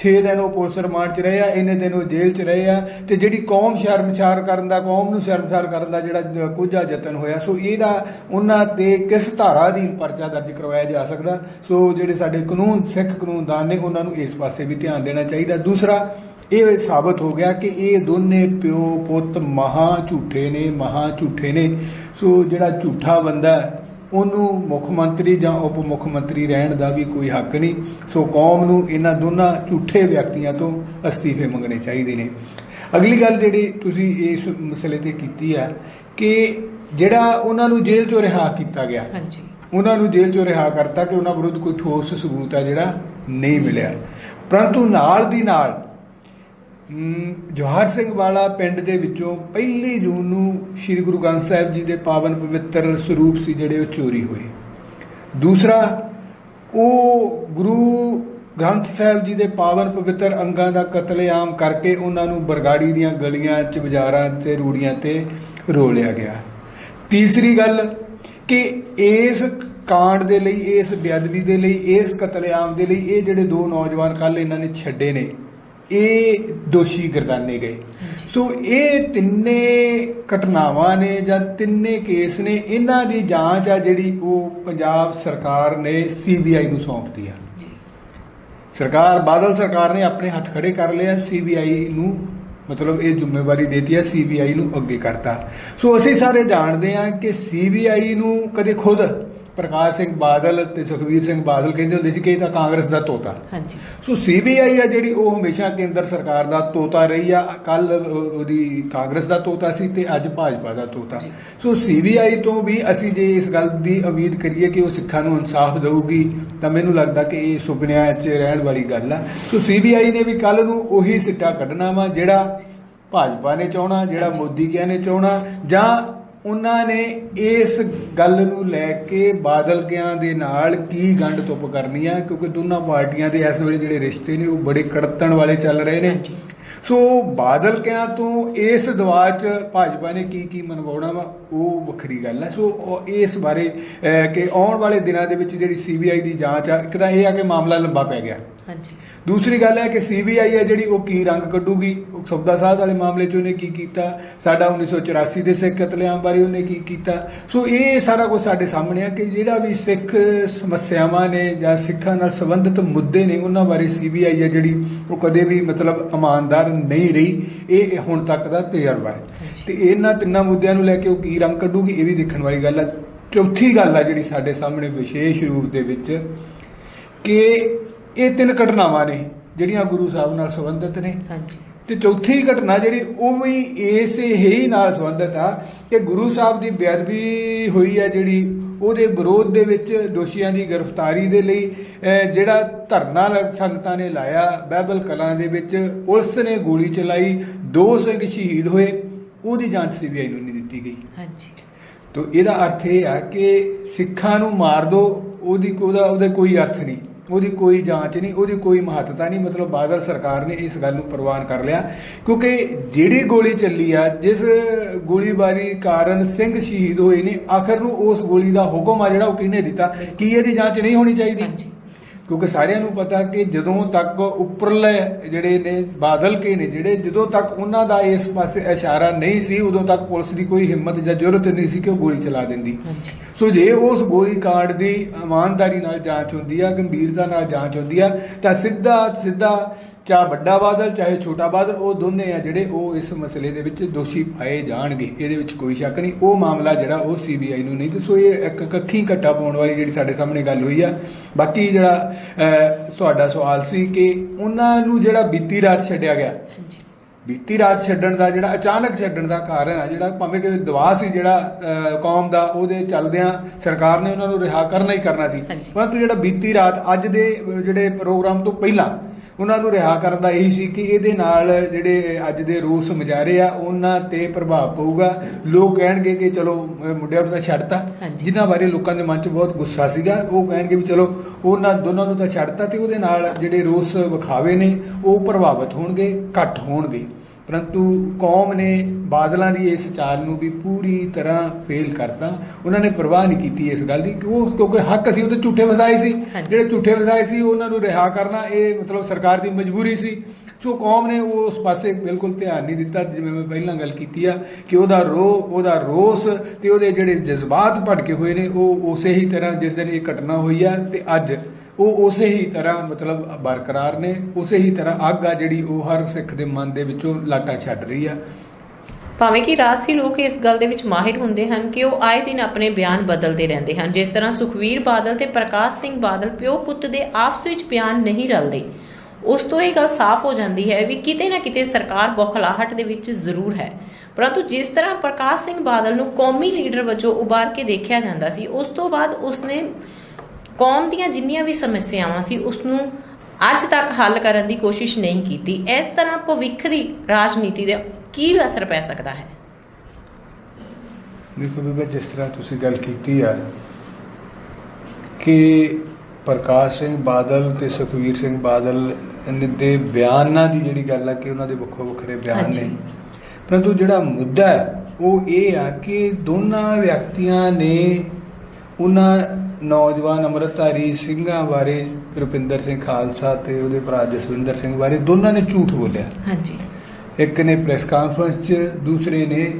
6 ਦਿਨ ਉਹ ਪੁਲਿਸ ਰਿਮਾਂਡ 'ਚ ਰਹੇ ਆ, ਇੰਨੇ ਦਿਨ ਉਹ ਜੇਲ੍ਹ 'ਚ ਰਹੇ ਆ ਤੇ ਜਿਹੜੀ ਕੌਮ ਸ਼ਰਮਸ਼ਾਰ ਕਰਨ ਦਾ, ਕੌਮ ਨੂੰ ਸ਼ਰਮਸ਼ਾਰ ਕਰਨ ਦਾ ਜਿਹੜਾ ਕੋਝਾ ਯਤਨ ਹੋਇਆ, ਸੋ ਇਹਦਾ ਉਹਨਾਂ ਤੇ ਕਿਸ ਧਾਰਾ ਅਧੀਨ ਪਰਚਾ ਦਰਜ ਕਰਵਾਇਆ ਜਾ ਸਕਦਾ? ਸੋ ਜਿਹੜੇ ਸਾਡੇ ਕਾਨੂੰਨ, ਸਿੱਖ ਕਾਨੂੰਨਦਾਨ ਨੇ, ਉਹਨਾਂ ਨੂੰ ਇਸ ਪਾਸੇ ਵੀ ਧਿਆਨ ਦੇਣਾ ਚਾਹੀਦਾ। ਦੂਸਰਾ, ਇਹ ਸਾਬਤ ਹੋ ਗਿਆ ਕਿ ਇਹ ਦੋਨੇ ਪਿਓ ਪੁੱਤ ਮਹਾ ਝੂਠੇ ਨੇ, ਮਹਾ ਝੂਠੇ ਨੇ। ਸੋ ਜਿਹੜਾ ਝੂਠਾ ਬੰਦਾ ਉਹਨੂੰ ਮੁੱਖ ਮੰਤਰੀ ਜਾਂ ਉਪ ਮੁੱਖ ਮੰਤਰੀ ਰਹਿਣ ਦਾ ਵੀ ਕੋਈ ਹੱਕ ਨਹੀਂ। ਸੋ ਕੌਮ ਨੂੰ ਇਹਨਾਂ ਦੋਨਾਂ ਝੂਠੇ ਵਿਅਕਤੀਆਂ ਤੋਂ ਅਸਤੀਫੇ ਮੰਗਣੇ ਚਾਹੀਦੇ ਨੇ। ਅਗਲੀ ਗੱਲ ਜਿਹੜੀ ਤੁਸੀਂ ਇਸ ਮਸਲੇ ਤੇ ਕੀਤੀ ਆ ਕਿ ਜਿਹੜਾ ਉਹਨਾਂ ਨੂੰ ਜੇਲ੍ਹ ਚੋਂ ਰਿਹਾ ਕੀਤਾ ਗਿਆ। ਹਾਂਜੀ। ਉਹਨਾਂ ਨੂੰ ਜੇਲ੍ਹ ਚੋਂ ਰਿਹਾ ਕਰਤਾ ਕਿ ਉਹਨਾਂ ਵਿਰੁੱਧ ਕੋਈ ਠੋਸ ਸਬੂਤ ਆ ਜਿਹੜਾ ਨਹੀਂ ਮਿਲਿਆ। ਪਰੰਤੂ ਨਾਲ ਦੀ ਨਾਲ ਅਮ, ਜਵਾਹਰ ਸਿੰਘ ਵਾਲਾ ਪਿੰਡ ਦੇ ਵਿੱਚੋਂ ਪਹਿਲੀ ਜੂਨ ਨੂੰ ਸ੍ਰੀ ਗੁਰੂ ਗ੍ਰੰਥ ਸਾਹਿਬ ਜੀ ਦੇ ਪਾਵਨ ਪਵਿੱਤਰ ਸਰੂਪ ਸੀ ਜਿਹੜੇ ਉਹ ਚੋਰੀ ਹੋਏ। ਦੂਸਰਾ ਉਹ ਗੁਰੂ ਗ੍ਰੰਥ ਸਾਹਿਬ ਜੀ ਦੇ ਪਾਵਨ ਪਵਿੱਤਰ ਅੰਗਾਂ ਦਾ ਕਤਲੇਆਮ ਕਰਕੇ ਉਹਨਾਂ ਨੂੰ ਬਰਗਾੜੀ ਦੀਆਂ ਗਲੀਆਂ ਚ ਬਾਜ਼ਾਰਾਂ ਤੇ ਰੂੜੀਆਂ ਤੇ ਰੋਲਿਆ ਗਿਆ। ਤੀਸਰੀ ਗੱਲ ਕਿ ਇਸ ਕਾਂਡ ਦੇ ਲਈ ਇਸ ਬੇਅਦਬੀ ਦੇ ਲਈ ਇਸ ਕਤਲੇਆਮ ਦੇ ਲਈ ਇਹ ਜਿਹੜੇ ਦੋ ਨੌਜਵਾਨ ਕੱਲ ਇਹਨਾਂ ਨੇ ਛੱਡੇ ਨੇ ਇਹ ਦੋਸ਼ੀ ਗਰਦਾਨੇ ਗਏ। ਸੋ ਇਹ ਤਿੰਨੇ ਘਟਨਾਵਾਂ ਨੇ ਜਾਂ ਤਿੰਨੇ ਕੇਸ ਨੇ ਇਹਨਾਂ ਦੀ ਜਾਂਚ ਆ ਜਿਹੜੀ ਉਹ ਪੰਜਾਬ ਸਰਕਾਰ ਨੇ ਸੀਬੀਆਈ ਨੂੰ ਸੌਂਪਤੀ ਆ। ਸਰਕਾਰ ਬਾਦਲ ਸਰਕਾਰ ਨੇ ਆਪਣੇ ਹੱਥ ਖੜੇ ਕਰ ਲਿਆ ਸੀਬੀਆਈ ਨੂੰ ਮਤਲਬ ਇਹ ਜ਼ਿੰਮੇਵਾਰੀ ਦੇਤੀ ਹੈ ਸੀਬੀਆਈ ਨੂੰ ਅੱਗੇ ਕਰਤਾ। ਸੋ ਅਸੀਂ ਸਾਰੇ ਜਾਣਦੇ ਹਾਂ ਕਿ ਸੀਬੀਆਈ ਨੂੰ ਕਦੇ ਖੁਦ ਪ੍ਰਕਾਸ਼ ਸਿੰਘ ਬਾਦਲ ਤੇ ਸੁਖਵੀਰ ਸਿੰਘ ਬਾਦਲ ਕਹਿੰਦੇ ਹੁੰਦੇ ਸੀ ਕਿ ਇਹ ਤਾਂ ਕਾਂਗਰਸ ਦਾ ਤੋਤਾ। ਹਾਂਜੀ। ਸੋ ਸੀਬੀਆਈ ਆ ਜਿਹੜੀ ਉਹ ਹਮੇਸ਼ਾ ਕੇਂਦਰ ਸਰਕਾਰ ਦਾ ਤੋਤਾ ਰਹੀ ਆ। ਕੱਲ ਉਹਦੀ ਕਾਂਗਰਸ ਦਾ ਤੋਤਾ ਸੀ ਤੇ ਅੱਜ ਭਾਜਪਾ ਦਾ ਤੋਤਾ। ਸੋ ਸੀਬੀਆਈ ਤੋਂ ਵੀ ਅਸੀਂ ਜੇ ਇਸ ਗੱਲ ਦੀ ਉਮੀਦ ਕਰੀਏ ਕਿ ਉਹ ਸਿੱਖਾਂ ਨੂੰ ਇਨਸਾਫ ਦੇਊਗੀ ਤਾਂ ਮੈਨੂੰ ਲੱਗਦਾ ਕਿ ਇਹ ਸੁਪਨਿਆਂ 'ਚ ਰਹਿਣ ਵਾਲੀ ਗੱਲ ਆ। ਸੋ ਸੀਬੀਆਈ ਨੇ ਵੀ ਕੱਲ ਨੂੰ ਉਹੀ ਸਿੱਟਾ ਕੱਢਣਾ ਵਾ ਜਿਹੜਾ ਭਾਜਪਾ ਨੇ ਚਾਹਣਾ ਜਿਹੜਾ। ਮੋਦੀ ਕਿਆ ਨੇ ਚਾਹਣਾ ਜਾਂ ਉਹਨਾਂ ਨੇ ਇਸ ਗੱਲ ਨੂੰ ਲੈ ਕੇ ਬਾਦਲ ਕਿਆਂ ਦੇ ਨਾਲ ਕੀ ਗੰਢ ਤੁਪ ਕਰਨੀ ਆ? ਕਿਉਂਕਿ ਦੋਨਾਂ ਪਾਰਟੀਆਂ ਦੇ ਇਸ ਵੇਲੇ ਜਿਹੜੇ ਰਿਸ਼ਤੇ ਨੇ, ਉਹ ਬੜੇ ਕੜਤਣ ਵਾਲੇ ਚੱਲ ਰਹੇ ਨੇ। ਸੋ ਬਾਦਲ ਕਿਆਂ ਤੋਂ ਇਸ ਦਵਾ ਚ ਭਾਜਪਾ ਨੇ ਕੀ ਕੀ ਮਨਵਾਉਣਾ ਵਾ ਉਹ ਵੱਖਰੀ ਗੱਲ ਹੈ। ਸੋ ਇਸ ਬਾਰੇ ਕਿ ਆਉਣ ਵਾਲੇ ਦਿਨਾਂ ਦੇ ਵਿੱਚ ਜਿਹੜੀ ਸੀਬੀਆਈ ਦੀ ਜਾਂਚ ਆ ਇੱਕ ਤਾਂ ਇਹ ਆ ਕਿ ਮਾਮਲਾ ਲੰਬਾ ਪੈ ਗਿਆ। ਹਾਂਜੀ। ਦੂਸਰੀ ਗੱਲ ਹੈ ਕਿ ਸੀਬੀਆਈ ਹੈ ਜਿਹੜੀ ਉਹ ਕੀ ਰੰਗ ਕੱਢੂਗੀ ਉਹ ਸਬਦਾ ਸਾਹਿਬ ਵਾਲੇ ਮਾਮਲੇ 'ਚ ਉਹਨੇ ਕੀ ਕੀਤਾ ਸਾਡਾ 1984 ਦੇ ਸਿੱਖ ਕਤਲੇਆਮ ਬਾਰੇ ਉਹਨੇ ਕੀ ਕੀਤਾ। ਸੋ ਇਹ ਸਾਰਾ ਕੁਝ ਸਾਡੇ ਸਾਹਮਣੇ ਆ ਕਿ ਜਿਹੜਾ ਵੀ ਸਿੱਖ ਸਮੱਸਿਆਵਾਂ ਨੇ ਜਾਂ ਸਿੱਖਾਂ ਨਾਲ ਸੰਬੰਧਿਤ ਮੁੱਦੇ ਨੇ ਉਹਨਾਂ ਬਾਰੇ ਸੀਬੀਆਈ ਹੈ ਜਿਹੜੀ ਉਹ ਕਦੇ ਵੀ ਮਤਲਬ ਇਮਾਨਦਾਰ ਨਹੀਂ ਰਹੀ ਇਹ ਹੁਣ ਤੱਕ ਦਾ ਤਜਰਬਾ ਹੈ। ਤੇ ਇਹਨਾਂ ਤਿੰਨਾਂ ਮੁੱਦਿਆਂ ਨੂੰ ਲੈ ਕੇ ਉਹ ਕੀ ਰੰਗ ਕੱਢੂਗੀ ਇਹ ਵੀ ਦੇਖਣ ਵਾਲੀ ਗੱਲ ਹੈ ਚੌਥੀ ਗੱਲ ਹੈ ਜਿਹੜੀ ਸਾਡੇ ਸਾਹਮਣੇ ਵਿਸ਼ੇਸ਼ ਰੂਪ ਦੇ ਵਿੱਚ ਕਿ ਇਹ ਤਿੰਨ ਘਟਨਾਵਾਂ ਨੇ ਜਿਹੜੀਆਂ ਗੁਰੂ ਸਾਹਿਬ ਨਾਲ ਸੰਬੰਧਿਤ ਨੇ। ਹਾਂਜੀ। ਤੇ ਚੌਥੀ ਘਟਨਾ ਜਿਹੜੀ ਉਹ ਵੀ ਇਸ ਹੀ ਨਾਲ ਸੰਬੰਧਿਤ ਆ ਕਿ ਗੁਰੂ ਸਾਹਿਬ ਦੀ ਬੇਅਦਬੀ ਹੋਈ ਹੈ ਜਿਹੜੀ ਉਹਦੇ ਵਿਰੋਧ ਦੇ ਵਿੱਚ ਦੋਸ਼ੀਆਂ ਦੀ ਗ੍ਰਿਫਤਾਰੀ ਦੇ ਲਈ ਜਿਹੜਾ ਧਰਨਾ ਸੰਗਤਾਂ ਨੇ ਲਾਇਆ ਬਾਈਬਲ ਕਲਾਂ ਦੇ ਵਿੱਚ ਪੁਲਿਸ ਨੇ ਗੋਲੀ ਚਲਾਈ ਦੋ ਸਿੰਘ ਸ਼ਹੀਦ ਹੋਏ ਉਹਦੀ ਜਾਂਚ ਸੀਬੀਆਈ ਨੂੰ ਨਹੀਂ ਦਿੱਤੀ ਗਈ। ਹਾਂਜੀ। ਤੋ ਇਹਦਾ ਅਰਥ ਇਹ ਆ ਕਿ ਸਿੱਖਾਂ ਨੂੰ ਮਾਰ ਦੋ ਉਹਦੀ ਉਹਦਾ ਉਹਦੇ ਕੋਈ ਅਰਥ ਨਹੀਂ। ਉਹਦੀ ਕੋਈ ਜਾਂਚ ਨਹੀਂ, ਉਹਦੀ ਕੋਈ ਮਹੱਤਤਾ ਨਹੀਂ, ਮਤਲਬ ਬਾਦਲ ਸਰਕਾਰ ਨੇ ਇਸ ਗੱਲ ਨੂੰ ਪ੍ਰਵਾਨ ਕਰ ਲਿਆ। ਕਿਉਂਕਿ ਜਿਹੜੀ ਗੋਲੀ ਚੱਲੀ ਆ, ਜਿਸ ਗੋਲੀਬਾਰੀ ਕਾਰਨ ਸਿੰਘ ਸ਼ਹੀਦ ਹੋਏ ਨੇ, ਆਖਰ ਨੂੰ ਉਸ ਗੋਲੀ ਦਾ ਹੁਕਮ ਆ ਜਿਹੜਾ ਉਹ ਕਿਹਨੇ ਦਿੱਤਾ? ਕੀ ਇਹਦੀ ਜਾਂਚ ਨਹੀਂ ਹੋਣੀ ਚਾਹੀਦੀ? ਕਿਉਂਕਿ ਸਾਰਿਆਂ ਨੂੰ ਪਤਾ ਕਿ ਜਦੋਂ ਤੱਕ ਉੱਪਰਲੇ ਜਿਹੜੇ ਨੇ ਬਾਦਲ ਕੇ ਨੇ ਜਿਹੜੇ ਜਦੋਂ ਤੱਕ ਉਹਨਾਂ ਦਾ ਇਸ ਪਾਸੇ ਇਸ਼ਾਰਾ ਨਹੀਂ ਸੀ ਉਦੋਂ ਤੱਕ ਪੁਲਿਸ ਦੀ ਕੋਈ ਹਿੰਮਤ ਜਾਂ ਜ਼ਰੂਰਤ ਨਹੀਂ ਸੀ ਕਿ ਉਹ ਗੋਲੀ ਚਲਾ ਦਿੰਦੀ। ਸੋ ਜੇ ਉਸ ਗੋਲੀ ਕਾਂਡ ਦੀ ਇਮਾਨਦਾਰੀ ਨਾਲ ਜਾਂਚ ਹੁੰਦੀ ਆ ਗੰਭੀਰਤਾ ਨਾਲ ਜਾਂਚ ਹੁੰਦੀ ਆ ਤਾਂ ਸਿੱਧਾ ਸਿੱਧਾ ਚਾਹੇ ਵੱਡਾ ਬਾਦਲ ਚਾਹੇ ਛੋਟਾ ਬਾਦਲ ਉਹ ਦੋਨੇ ਆ ਜਿਹੜੇ ਉਹ ਇਸ ਮਸਲੇ ਦੇ ਵਿੱਚ ਦੋਸ਼ੀ ਪਾਏ ਜਾਣਗੇ। ਇਹਦੇ ਵਿੱਚ ਕੋਈ ਸ਼ੱਕ ਨਹੀਂ। ਉਹ ਮਾਮਲਾ ਜਿਹੜਾ ਉਹ ਸੀਬੀਆਈ ਨੂੰ ਨਹੀਂ ਤੇ ਸੋ ਇਹ ਇੱਕ ਕੱਖੀ ਘੱਟਾ ਪਾਉਣ ਵਾਲੀ ਜਿਹੜੀ ਸਾਡੇ ਸਾਹਮਣੇ ਗੱਲ ਹੋਈ ਆ। ਬਾਕੀ ਜਿਹੜਾ ਤੁਹਾਡਾ ਸਵਾਲ ਸੀ ਕਿ ਉਹਨਾਂ ਨੂੰ ਜਿਹੜਾ ਬੀਤੀ ਰਾਤ ਛੱਡਿਆ ਗਿਆ। ਹਾਂਜੀ। ਬੀਤੀ ਰਾਤ ਛੱਡਣ ਦਾ ਜਿਹੜਾ ਅਚਾਨਕ ਛੱਡਣ ਦਾ ਕਾਰਨ ਆ ਜਿਹੜਾ ਭਾਵੇਂ ਕਿ ਦਵਾ ਸੀ ਜਿਹੜਾ ਕੌਮ ਦਾ ਉਹਦੇ ਚੱਲਦਿਆਂ ਸਰਕਾਰ ਨੇ ਉਹਨਾਂ ਨੂੰ ਰਿਹਾ ਕਰਨਾ ਹੀ ਕਰਨਾ ਸੀ। ਪਰੰਤੂ ਜਿਹੜਾ ਬੀਤੀ ਰਾਤ ਅੱਜ ਦੇ ਜਿਹੜੇ ਪ੍ਰੋਗਰਾਮ ਤੋਂ ਪਹਿਲਾਂ ਉਹਨਾਂ ਨੂੰ ਰਿਹਾ ਕਰਨ ਦਾ ਇਹੀ ਸੀ ਕਿ ਇਹਦੇ ਨਾਲ ਜਿਹੜੇ ਅੱਜ ਦੇ ਰੋਸ ਮੁਜ਼ਾਹਰੇ ਆ ਉਹਨਾਂ ਤੇ ਪ੍ਰਭਾਵ ਪਊਗਾ। ਲੋਕ ਕਹਿਣਗੇ ਕਿ ਚਲੋ ਮੁੰਡਿਆਂ ਨੂੰ ਤਾਂ ਛੱਡਤਾ। ਜਿਨ੍ਹਾਂ ਬਾਰੇ ਲੋਕਾਂ ਦੇ ਮਨ 'ਚ ਬਹੁਤ ਗੁੱਸਾ ਸੀਗਾ ਉਹ ਕਹਿਣਗੇ ਵੀ ਚਲੋ ਉਹਨਾਂ ਦੋਨਾਂ ਨੂੰ ਤਾਂ ਛੱਡਤਾ ਤੇ ਉਹਦੇ ਨਾਲ ਜਿਹੜੇ ਰੋਸ ਵਿਖਾਵੇ ਨੇ ਉਹ ਪ੍ਰਭਾਵਿਤ ਹੋਣਗੇ ਘੱਟ ਹੋਣਗੇ। ਪਰੰਤੂ ਕੌਮ ਨੇ ਬਾਦਲਾਂ ਦੀ ਇਸ ਚਾਲ ਨੂੰ ਵੀ ਪੂਰੀ ਤਰ੍ਹਾਂ ਫੇਲ ਕਰਤਾ। ਉਹਨਾਂ ਨੇ ਪਰਵਾਹ ਨਹੀਂ ਕੀਤੀ ਇਸ ਗੱਲ ਦੀ ਕਿ ਉਹ ਕਿਉਂਕਿ ਹੱਕ ਸੀ ਉਹ ਤੇ ਝੂਠੇ ਵਸਾਏ ਸੀ। ਜਿਹੜੇ ਝੂਠੇ ਵਸਾਏ ਸੀ ਉਹਨਾਂ ਨੂੰ ਰਿਹਾ ਕਰਨਾ ਇਹ ਮਤਲਬ ਸਰਕਾਰ ਦੀ ਮਜਬੂਰੀ ਸੀ। ਸੋ ਕੌਮ ਨੇ ਉਸ ਪਾਸੇ ਬਿਲਕੁਲ ਧਿਆਨ ਨਹੀਂ ਦਿੱਤਾ ਜਿਵੇਂ ਮੈਂ ਪਹਿਲਾਂ ਗੱਲ ਕੀਤੀ ਆ ਕਿ ਉਹਦਾ ਰੋ ਉਹਦਾ ਰੋਸ ਤੇ ਉਹਦੇ ਜਿਹੜੇ ਜਜ਼ਬਾਤ ਭੜਕੇ ਹੋਏ ਨੇ ਉਹ ਉਸੇ ਹੀ ਤਰ੍ਹਾਂ ਜਿਸ ਦਿਨ ਇਹ ਘਟਨਾ ਹੋਈ ਆ ਤੇ ਅੱਜ ਉਹ ਉਸੇ ਹੀ ਤਰ੍ਹਾਂ ਮਤਲਬ ਬਰਕਰਾਰ ਨੇ, ਉਸੇ ਹੀ ਤਰ੍ਹਾਂ ਅੱਗ ਆ ਜਿਹੜੀ ਉਹ ਹਰ ਸਿੱਖ ਦੇ ਮਨ ਦੇ ਵਿੱਚੋਂ ਲਾਟਾ ਛੱਡ ਰਹੀ ਆ। ਭਾਵੇਂ ਕਿ ਰਾਜਸੀ ਲੋਕ ਇਸ ਗੱਲ ਦੇ ਵਿੱਚ ਮਾਹਿਰ ਹੁੰਦੇ ਹਨ ਕਿ ਉਹ ਆਏ ਦਿਨ ਆਪਣੇ ਬਿਆਨ ਬਦਲਦੇ ਰਹਿੰਦੇ ਹਨ। ਜਿਸ ਤਰ੍ਹਾਂ ਸੁਖਵੀਰ ਬਾਦਲ ਤੇ ਪ੍ਰਕਾਸ਼ ਸਿੰਘ ਬਾਦਲ ਪਿਓ ਪੁੱਤ ਦੇ ਆਪਸ ਵਿੱਚ ਬਿਆਨ ਨਹੀਂ ਰਲਦੇ, ਉਸ ਤੋਂ ਇਹ ਗੱਲ ਸਾਫ਼ ਹੋ ਜਾਂਦੀ ਹੈ ਵੀ ਕਿਤੇ ਨਾ ਕਿਤੇ ਸਰਕਾਰ ਬੌਖਲਾਹਟ ਦੇ ਵਿੱਚ ਜ਼ਰੂਰ ਹੈ। ਪਰੰਤੂ ਜਿਸ ਤਰ੍ਹਾਂ ਪ੍ਰਕਾਸ਼ ਸਿੰਘ ਬਾਦਲ ਨੂੰ ਕੌਮੀ ਲੀਡਰ ਵਜੋਂ ਉਭਾਰ ਕੇ ਦੇਖਿਆ ਜਾਂਦਾ ਸੀ, ਉਸ ਤੋਂ ਬਾਅਦ ਉਸਨੇ ਕੌਮ ਦੀਆਂ ਜਿੰਨੀਆਂ ਵੀ ਸਮੱਸਿਆਵਾਂ ਸੀ ਉਸ ਨੂੰ ਅੱਜ ਤੱਕ ਹੱਲ ਕਰਨ ਦੀ ਕੋਸ਼ਿਸ਼ ਨਹੀਂ ਕੀਤੀ। ਇਸ ਤਰ੍ਹਾਂ ਭਵਿੱਖ ਦੀ ਰਾਜਨੀਤੀ ਦੇ ਕੀ ਅਸਰ ਪੈ ਸਕਦਾ ਹੈ? ਦੇਖੋ ਬੀਬਾ ਜਿਸ ਤਰ੍ਹਾਂ ਤੁਸੀਂ ਗੱਲ ਕੀਤੀ ਆ ਕਿ ਪ੍ਰਕਾਸ਼ ਸਿੰਘ ਬਾਦਲ ਤੇ ਸੁਖਵੀਰ ਸਿੰਘ ਬਾਦਲ ਦੇ ਬਿਆਨਾਂ ਦੀ ਜਿਹੜੀ ਗੱਲ ਆ ਕਿ ਉਹਨਾਂ ਦੇ ਵੱਖੋ ਵੱਖਰੇ ਬਿਆਨ। ਨੇ। ਪਰੰਤੂ ਜਿਹੜਾ ਮੁੱਦਾ ਹੈ ਉਹ ਇਹ ਆ ਕਿ ਦੋਨਾਂ ਵਿਅਕਤੀਆਂ ਨੇ ਉਹਨਾਂ ਨੌਜਵਾਨ ਅੰਮ੍ਰਿਤਧਾਰੀ ਸਿੰਘਾਂ ਬਾਰੇ ਰੁਪਿੰਦਰ ਸਿੰਘ ਖਾਲਸਾ ਤੇ ਉਹਦੇ ਭਰਾ ਜਸਵਿੰਦਰ ਸਿੰਘ ਬਾਰੇ ਦੋਨਾਂ ਨੇ ਝੂਠ ਬੋਲਿਆ। ਹਾਂਜੀ। ਇੱਕ ਨੇ ਪ੍ਰੈਸ ਕਾਨਫਰੰਸ 'ਚ ਦੂਸਰੇ ਨੇ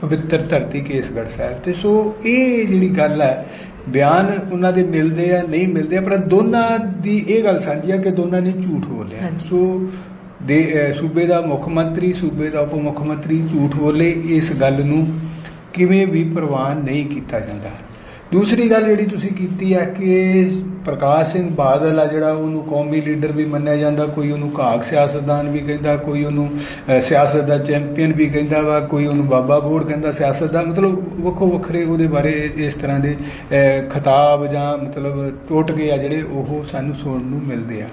ਪਵਿੱਤਰ ਧਰਤੀ ਕੇਸਗੜ੍ਹ ਸਾਹਿਬ ਤੇ। ਸੋ ਇਹ ਜਿਹੜੀ ਗੱਲ ਹੈ ਬਿਆਨ ਉਹਨਾਂ ਦੇ ਮਿਲਦੇ ਆ ਨਹੀਂ ਮਿਲਦੇ ਪਰ ਦੋਨਾਂ ਦੀ ਇਹ ਗੱਲ ਸਾਂਝੀ ਆ ਕਿ ਦੋਨਾਂ ਨੇ ਝੂਠ ਬੋਲਿਆ। ਸੋ ਦੇ ਸੂਬੇ ਦਾ ਮੁੱਖ ਮੰਤਰੀ ਸੂਬੇ ਦਾ ਉਪ ਮੁੱਖ ਮੰਤਰੀ ਝੂਠ ਬੋਲੇ ਇਸ ਗੱਲ ਨੂੰ ਕਿਵੇਂ ਵੀ ਪ੍ਰਵਾਨ ਨਹੀਂ ਕੀਤਾ ਜਾਂਦਾ। ਦੂਸਰੀ ਗੱਲ ਜਿਹੜੀ ਤੁਸੀਂ ਕੀਤੀ ਆ ਕਿ ਪ੍ਰਕਾਸ਼ ਸਿੰਘ ਬਾਦਲ ਆ ਜਿਹੜਾ ਉਹਨੂੰ ਕੌਮੀ ਲੀਡਰ ਵੀ ਮੰਨਿਆ ਜਾਂਦਾ ਕੋਈ ਉਹਨੂੰ ਘਾਕ ਸਿਆਸਤਦਾਨ ਵੀ ਕਹਿੰਦਾ ਕੋਈ ਉਹਨੂੰ ਸਿਆਸਤ ਦਾ ਚੈਂਪੀਅਨ ਵੀ ਕਹਿੰਦਾ ਵਾ ਕੋਈ ਉਹਨੂੰ ਬਾਬਾ ਬੋੜ ਕਹਿੰਦਾ ਸਿਆਸਤ ਦਾ ਮਤਲਬ ਵੱਖੋ ਵੱਖਰੇ ਉਹਦੇ ਬਾਰੇ ਇਸ ਤਰ੍ਹਾਂ ਦੇ ਖਿਤਾਬ ਜਾਂ ਮਤਲਬ ਟੋਟ ਗਏ ਆ ਜਿਹੜੇ ਉਹ ਸਾਨੂੰ ਸੁਣਨ ਨੂੰ ਮਿਲਦੇ ਆ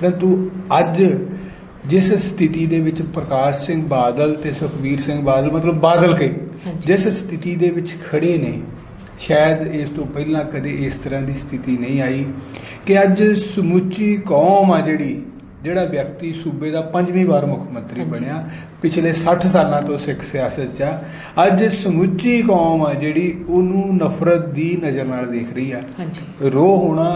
ਪਰੰਤੂ ਅੱਜ ਜਿਸ ਸਥਿਤੀ ਦੇ ਵਿੱਚ ਪ੍ਰਕਾਸ਼ ਸਿੰਘ ਬਾਦਲ ਤੇ ਸੁਖਵੀਰ ਸਿੰਘ ਬਾਦਲ ਮਤਲਬ ਬਾਦਲ ਕੇ ਹਾਂਜੀ। ਜਿਸ ਸਥਿਤੀ ਦੇ ਵਿੱਚ ਖੜੇ ਨੇ ਸ਼ਾਇਦ ਇਸ ਤੋਂ ਪਹਿਲਾਂ ਕਦੇ ਇਸ ਤਰ੍ਹਾਂ ਦੀ ਸਥਿਤੀ ਨਹੀਂ ਆਈ ਕਿ ਅੱਜ ਸਮੁੱਚੀ ਕੌਮ ਆ ਜਿਹੜੀ ਜਿਹੜਾ ਵਿਅਕਤੀ ਸੂਬੇ ਦਾ ਪੰਜਵੀਂ ਵਾਰ ਮੁੱਖ ਮੰਤਰੀ। ਬਣਿਆ ਪਿਛਲੇ 60 ਸਾਲਾਂ ਤੋਂ ਸਿੱਖ ਸਿਆਸਤ 'ਚ ਆ ਅੱਜ ਸਮੁੱਚੀ ਕੌਮ ਆ ਜਿਹੜੀ ਉਹਨੂੰ ਨਫ਼ਰਤ ਦੀ ਨਜ਼ਰ ਨਾਲ ਦੇਖ ਰਹੀ ਆ ਰੋਹ ਹੋਣਾ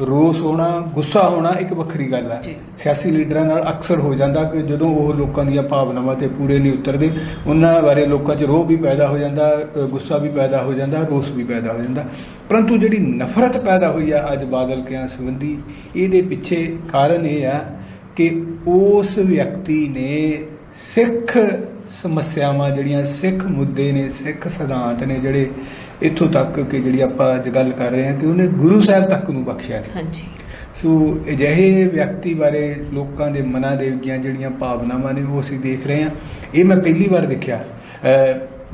ਰੋਸ ਹੋਣਾ ਗੁੱਸਾ ਹੋਣਾ ਇੱਕ ਵੱਖਰੀ ਗੱਲ ਜੀ। ਸਿਆਸੀ ਲੀਡਰਾਂ ਨਾਲ ਅਕਸਰ ਹੋ ਜਾਂਦਾ ਕਿ ਜਦੋਂ ਉਹ ਲੋਕਾਂ ਦੀਆਂ ਭਾਵਨਾਵਾਂ ਤੇ ਪੂਰੇ ਨਹੀਂ ਉਤਰਦੇ ਉਹਨਾਂ ਬਾਰੇ ਲੋਕਾਂ 'ਚ ਰੋਹ ਵੀ ਪੈਦਾ ਹੋ ਜਾਂਦਾ ਗੁੱਸਾ ਵੀ ਪੈਦਾ ਹੋ ਜਾਂਦਾ ਰੋਸ ਵੀ ਪੈਦਾ ਹੋ ਜਾਂਦਾ ਪਰੰਤੂ ਜਿਹੜੀ ਨਫ਼ਰਤ ਪੈਦਾ ਹੋਈ ਆ ਅੱਜ ਬਾਦਲ ਕਿਆਂ ਸੰਬੰਧੀ ਇਹਦੇ ਪਿੱਛੇ ਕਾਰਨ ਇਹ ਆ ਕਿ ਉਸ ਵਿਅਕਤੀ ਨੇ ਸਿੱਖ ਸਮੱਸਿਆਵਾਂ ਜਿਹੜੀਆਂ ਸਿੱਖ ਮੁੱਦੇ ਨੇ ਸਿੱਖ ਸਿਧਾਂਤ ਨੇ ਜਿਹੜੇ ਇੱਥੋਂ ਤੱਕ ਕਿ ਜਿਹੜੀ ਆਪਾਂ ਅੱਜ ਗੱਲ ਕਰ ਰਹੇ ਹਾਂ ਕਿ ਉਹਨੇ ਗੁਰੂ ਸਾਹਿਬ ਤੱਕ ਨੂੰ ਬਖਸ਼ਿਆ ਨਹੀਂ। ਹਾਂਜੀ। ਸੋ ਅਜਿਹੇ ਵਿਅਕਤੀ ਬਾਰੇ ਲੋਕਾਂ ਦੇ ਮਨਾਂ ਦੇ ਦੀਆਂ ਜਿਹੜੀਆਂ ਭਾਵਨਾਵਾਂ ਨੇ ਉਹ ਅਸੀਂ ਦੇਖ ਰਹੇ ਹਾਂ। ਇਹ ਮੈਂ ਪਹਿਲੀ ਵਾਰ ਦੇਖਿਆ।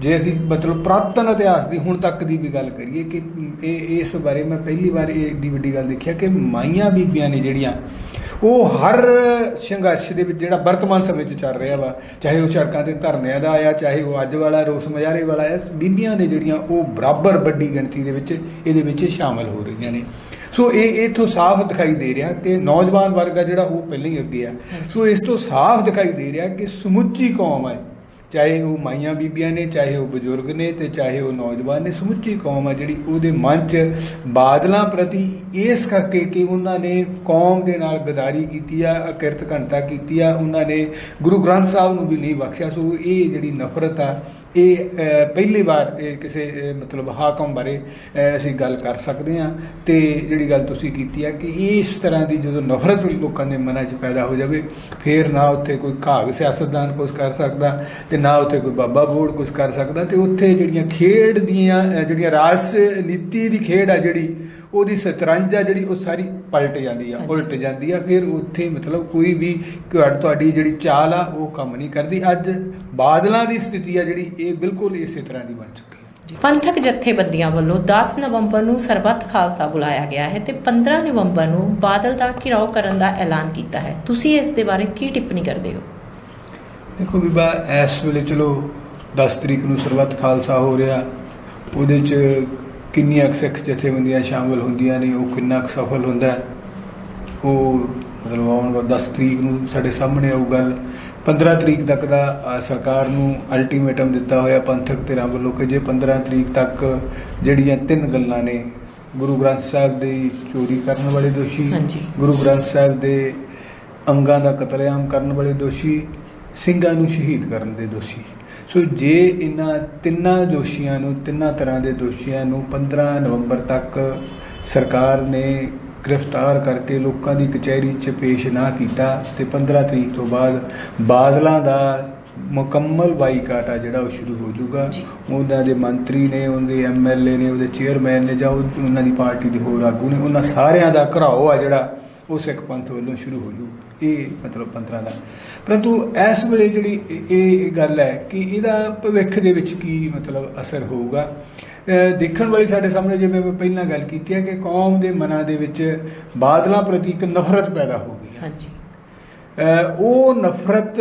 ਜੇ ਅਸੀਂ ਮਤਲਬ ਪ੍ਰਾਤਨ ਇਤਿਹਾਸ ਦੀ ਹੁਣ ਤੱਕ ਦੀ ਵੀ ਗੱਲ ਕਰੀਏ ਕਿ ਇਹ ਇਸ ਬਾਰੇ ਮੈਂ ਪਹਿਲੀ ਵਾਰ ਇਹ ਏਡੀ ਵੱਡੀ ਗੱਲ ਦੇਖਿਆ ਕਿ ਮਾਈਆਂ ਬੀਬੀਆਂ ਨੇ ਜਿਹੜੀਆਂ ਉਹ ਹਰ ਸੰਘਰਸ਼ ਦੇ ਵਿੱਚ ਜਿਹੜਾ ਵਰਤਮਾਨ ਸਮੇਂ 'ਚ ਚੱਲ ਰਿਹਾ ਵਾ, ਚਾਹੇ ਉਹ ਸੜਕਾਂ ਤੇ ਧਰਨਿਆਂ ਦਾ ਆਇਆ, ਚਾਹੇ ਉਹ ਅੱਜ ਵਾਲਾ, ਰੋਸ ਮੁਜ਼ਾਹਰੇ ਵਾਲਾ ਆ ਬੀਬੀਆਂ ਨੇ ਜਿਹੜੀਆਂ ਉਹ ਬਰਾਬਰ ਵੱਡੀ ਗਿਣਤੀ ਦੇ ਵਿੱਚ ਇਹਦੇ ਵਿੱਚ ਸ਼ਾਮਲ ਹੋ ਰਹੀਆਂ ਨੇ। ਸੋ ਇਹ ਇਥੋਂ ਸਾਫ਼ ਦਿਖਾਈ ਦੇ ਰਿਹਾ ਕਿ ਨੌਜਵਾਨ ਵਰਗ ਆ ਜਿਹੜਾ ਉਹ ਪਹਿਲਾਂ ਹੀ ਅੱਗੇ ਆ। ਸੋ ਇਸ ਤੋਂ ਸਾਫ਼ ਦਿਖਾਈ ਦੇ ਰਿਹਾ ਕਿ ਸਮੁੱਚੀ ਕੌਮ ਹੈ ਚਾਹੇ ਉਹ ਮਾਈਆਂ ਬੀਬੀਆਂ ਨੇ, ਚਾਹੇ ਉਹ ਬਜ਼ੁਰਗ ਨੇ ਤੇ ਚਾਹੇ ਉਹ ਨੌਜਵਾਨ ਨੇ, ਸਮੁੱਚੀ ਕੌਮ ਆ ਜਿਹੜੀ ਉਹਦੇ ਮਨ 'ਚ ਬਾਦਲਾਂ ਪ੍ਰਤੀ ਇਸ ਕਰਕੇ ਕਿ ਉਹਨਾਂ ਨੇ ਕੌਮ ਦੇ ਨਾਲ ਗਦਾਰੀ ਕੀਤੀ ਆ, ਅਕਿਰਤ ਘਣਤਾ ਕੀਤੀ ਆ, ਉਹਨਾਂ ਨੇ ਗੁਰੂ ਗ੍ਰੰਥ ਸਾਹਿਬ ਨੂੰ ਵੀ ਨਹੀਂ ਬਖਸ਼ਿਆ। ਸੋ ਇਹ ਜਿਹੜੀ ਨਫ਼ਰਤ ਆ ਇਹ ਪਹਿਲੀ ਵਾਰ ਇਹ ਕਿਸੇ ਮਤਲਬ ਹਾਕਮ ਬਾਰੇ ਅਸੀਂ ਗੱਲ ਕਰ ਸਕਦੇ ਹਾਂ ਤੇ ਜਿਹੜੀ ਗੱਲ ਤੁਸੀਂ ਕੀਤੀ ਹੈ ਕਿ ਇਸ ਤਰ੍ਹਾਂ ਦੀ ਜਦੋਂ ਨਫ਼ਰਤ ਲੋਕਾਂ ਦੇ ਮਨਾਂ 'ਚ ਪੈਦਾ ਹੋ ਜਾਵੇ ਫੇਰ ਨਾ ਉੱਥੇ ਕੋਈ ਘਾਗ ਸਿਆਸਤਦਾਨ ਕੁਝ ਕਰ ਸਕਦਾ ਤੇ ਨਾ ਉੱਥੇ ਕੋਈ ਬਾਬਾ ਬੋੜ ਕੁਝ ਕਰ ਸਕਦਾ ਤੇ ਉੱਥੇ ਜਿਹੜੀਆਂ ਖੇਡ ਦੀਆਂ ਅਹ, ਜਿਹੜੀਆਂ ਰਾਜਨੀਤੀ ਦੀ ਖੇਡ ਆ ਜਿਹੜੀ ਉਹਦੀ ਸਤਰੰਜ ਆ ਜਿਹੜੀ ਉਹ ਸਾਰੀ ਪਲਟ ਜਾਂਦੀ ਆ। ਉਲਟ ਜਾਂਦੀ ਆ ਫਿਰ ਉੱਥੇ ਮਤਲਬ ਕੋਈ ਵੀ ਤੁਹਾਡ- ਤੁਹਾਡੀ ਜਿਹੜੀ ਚਾਲ ਆ ਉਹ ਕੰਮ ਨਹੀਂ ਕਰਦੀ। ਅੱਜ ਬਾਦਲਾਂ ਦੀ ਸਥਿਤੀ ਆ ਜਿਹੜੀ ਇਹ ਬਿਲਕੁਲ ਇਸੇ ਤਰ੍ਹਾਂ ਦੀ ਬਣ ਚੁੱਕੀ ਹੈ ਪੰਥਕ ਜਥੇਬੰਦੀਆਂ ਵੱਲੋਂ 10 ਨਵੰਬਰ ਨੂੰ ਸਰਬੱਤ ਖਾਲਸਾ ਬੁਲਾਇਆ ਗਿਆ ਹੈ ਤੇ 15 ਨਵੰਬਰ ਨੂੰ ਬਾਦਲ ਦਾ ਘਿਰਾਓ ਕਰਨ ਦਾ ਐਲਾਨ ਕੀਤਾ ਹੈ। ਤੁਸੀਂ ਇਸ ਦੇ ਬਾਰੇ ਕੀ ਟਿੱਪਣੀ ਕਰਦੇ ਹੋ? ਦੇਖੋ ਬੀਬਾ ਇਸ ਵੇਲੇ ਚਲੋ 10 ਤਰੀਕ ਨੂੰ ਸਰਬੱਤ ਖਾਲਸਾ ਹੋ ਰਿਹਾ। ਉਹਦੇ ਚ ਕਿੰਨੀਆਂ ਕੁ ਸਿੱਖ ਜਥੇਬੰਦੀਆਂ ਸ਼ਾਮਲ ਹੁੰਦੀਆਂ ਨੇ ਉਹ ਕਿੰਨਾ ਕੁ ਸਫਲ ਹੁੰਦਾ ਉਹ ਮਤਲਬ ਆਉਣ ਵਾਲੀ 10 ਤਰੀਕ ਨੂੰ ਸਾਡੇ ਸਾਹਮਣੇ ਆਊ ਗੱਲ 15 ਤਰੀਕ ਤੱਕ ਦਾ ਸਰਕਾਰ ਨੂੰ ਅਲਟੀਮੇਟਮ ਦਿੱਤਾ ਹੋਇਆ ਪੰਥਕ ਧਿਰਾਂ ਵੱਲੋਂ ਕਿ ਜੇ 15 ਤਰੀਕ ਤੱਕ ਜਿਹੜੀਆਂ ਤਿੰਨ ਗੱਲਾਂ ਨੇ ਗੁਰੂ ਗ੍ਰੰਥ ਸਾਹਿਬ ਦੀ ਚੋਰੀ ਕਰਨ ਵਾਲੇ ਦੋਸ਼ੀ। ਗੁਰੂ ਗ੍ਰੰਥ ਸਾਹਿਬ ਦੇ ਅੰਗਾਂ ਦਾ ਕਤਲੇਆਮ ਕਰਨ ਵਾਲੇ ਦੋਸ਼ੀ ਸਿੰਘਾਂ ਨੂੰ ਸ਼ਹੀਦ ਕਰਨ ਦੇ ਦੋਸ਼ੀ ਸੋ ਜੇ ਇਹਨਾਂ ਤਿੰਨਾਂ ਦੋਸ਼ੀਆਂ ਨੂੰ ਤਿੰਨਾਂ ਤਰ੍ਹਾਂ ਦੇ ਦੋਸ਼ੀਆਂ ਨੂੰ 15 ਨਵੰਬਰ ਤੱਕ ਸਰਕਾਰ ਨੇ ਗ੍ਰਿਫਤਾਰ ਕਰਕੇ ਲੋਕਾਂ ਦੀ ਕਚਹਿਰੀ 'ਚ ਪੇਸ਼ ਨਾ ਕੀਤਾ ਤੇ 15 ਤਰੀਕ ਤੋਂ ਬਾਅਦ ਬਾਦਲਾਂ ਦਾ ਮੁਕੰਮਲ ਬਾਈਕਾਟ ਆ ਜਿਹੜਾ ਉਹ ਸ਼ੁਰੂ ਹੋ ਜਾਊਗਾ। ਉਹਨਾਂ ਦੇ ਮੰਤਰੀ ਨੇ ਉਹਦੇ ਐਮਐਲਏ ਨੇ ਉਹਦੇ ਚੇਅਰਮੈਨ ਨੇ ਜਾਂ ਉਹ- ਉਹਨਾਂ ਦੀ ਪਾਰਟੀ ਦੇ ਹੋਰ ਆਗੂ ਨੇ ਉਹਨਾਂ ਸਾਰਿਆਂ ਦਾ ਘਰਾਓ ਆ ਜਿਹੜਾ ਉਹ ਸਿੱਖ ਪੰਥ ਵੱਲੋਂ ਸ਼ੁਰੂ ਹੋ ਜੂ ਇਹ ਮਤਲਬ 15 ਦਾ। ਪਰੰਤੂ ਇਸ ਵੇਲੇ ਜਿਹੜੀ ਇਹ- ਗੱਲ ਹੈ ਕਿ ਇਹਦਾ ਭਵਿੱਖ ਦੇ ਵਿੱਚ ਕੀ ਮਤਲਬ ਅਸਰ ਹੋਊਗਾ। ਦੇਖਣ ਵਾਲੀ ਸਾਡੇ ਸਾਹਮਣੇ ਜਿਵੇਂ ਮੈਂ ਪਹਿਲਾਂ ਗੱਲ ਕੀਤੀ ਹੈ ਕਿ ਕੌਮ ਦੇ ਮਨਾਂ ਦੇ ਵਿੱਚ ਬਾਦਲਾਂ ਪ੍ਰਤੀ ਇੱਕ ਨਫ਼ਰਤ ਪੈਦਾ ਹੋ ਗਈ ਹੈ। ਹਾਂਜੀ। ਉਹ ਨਫ਼ਰਤ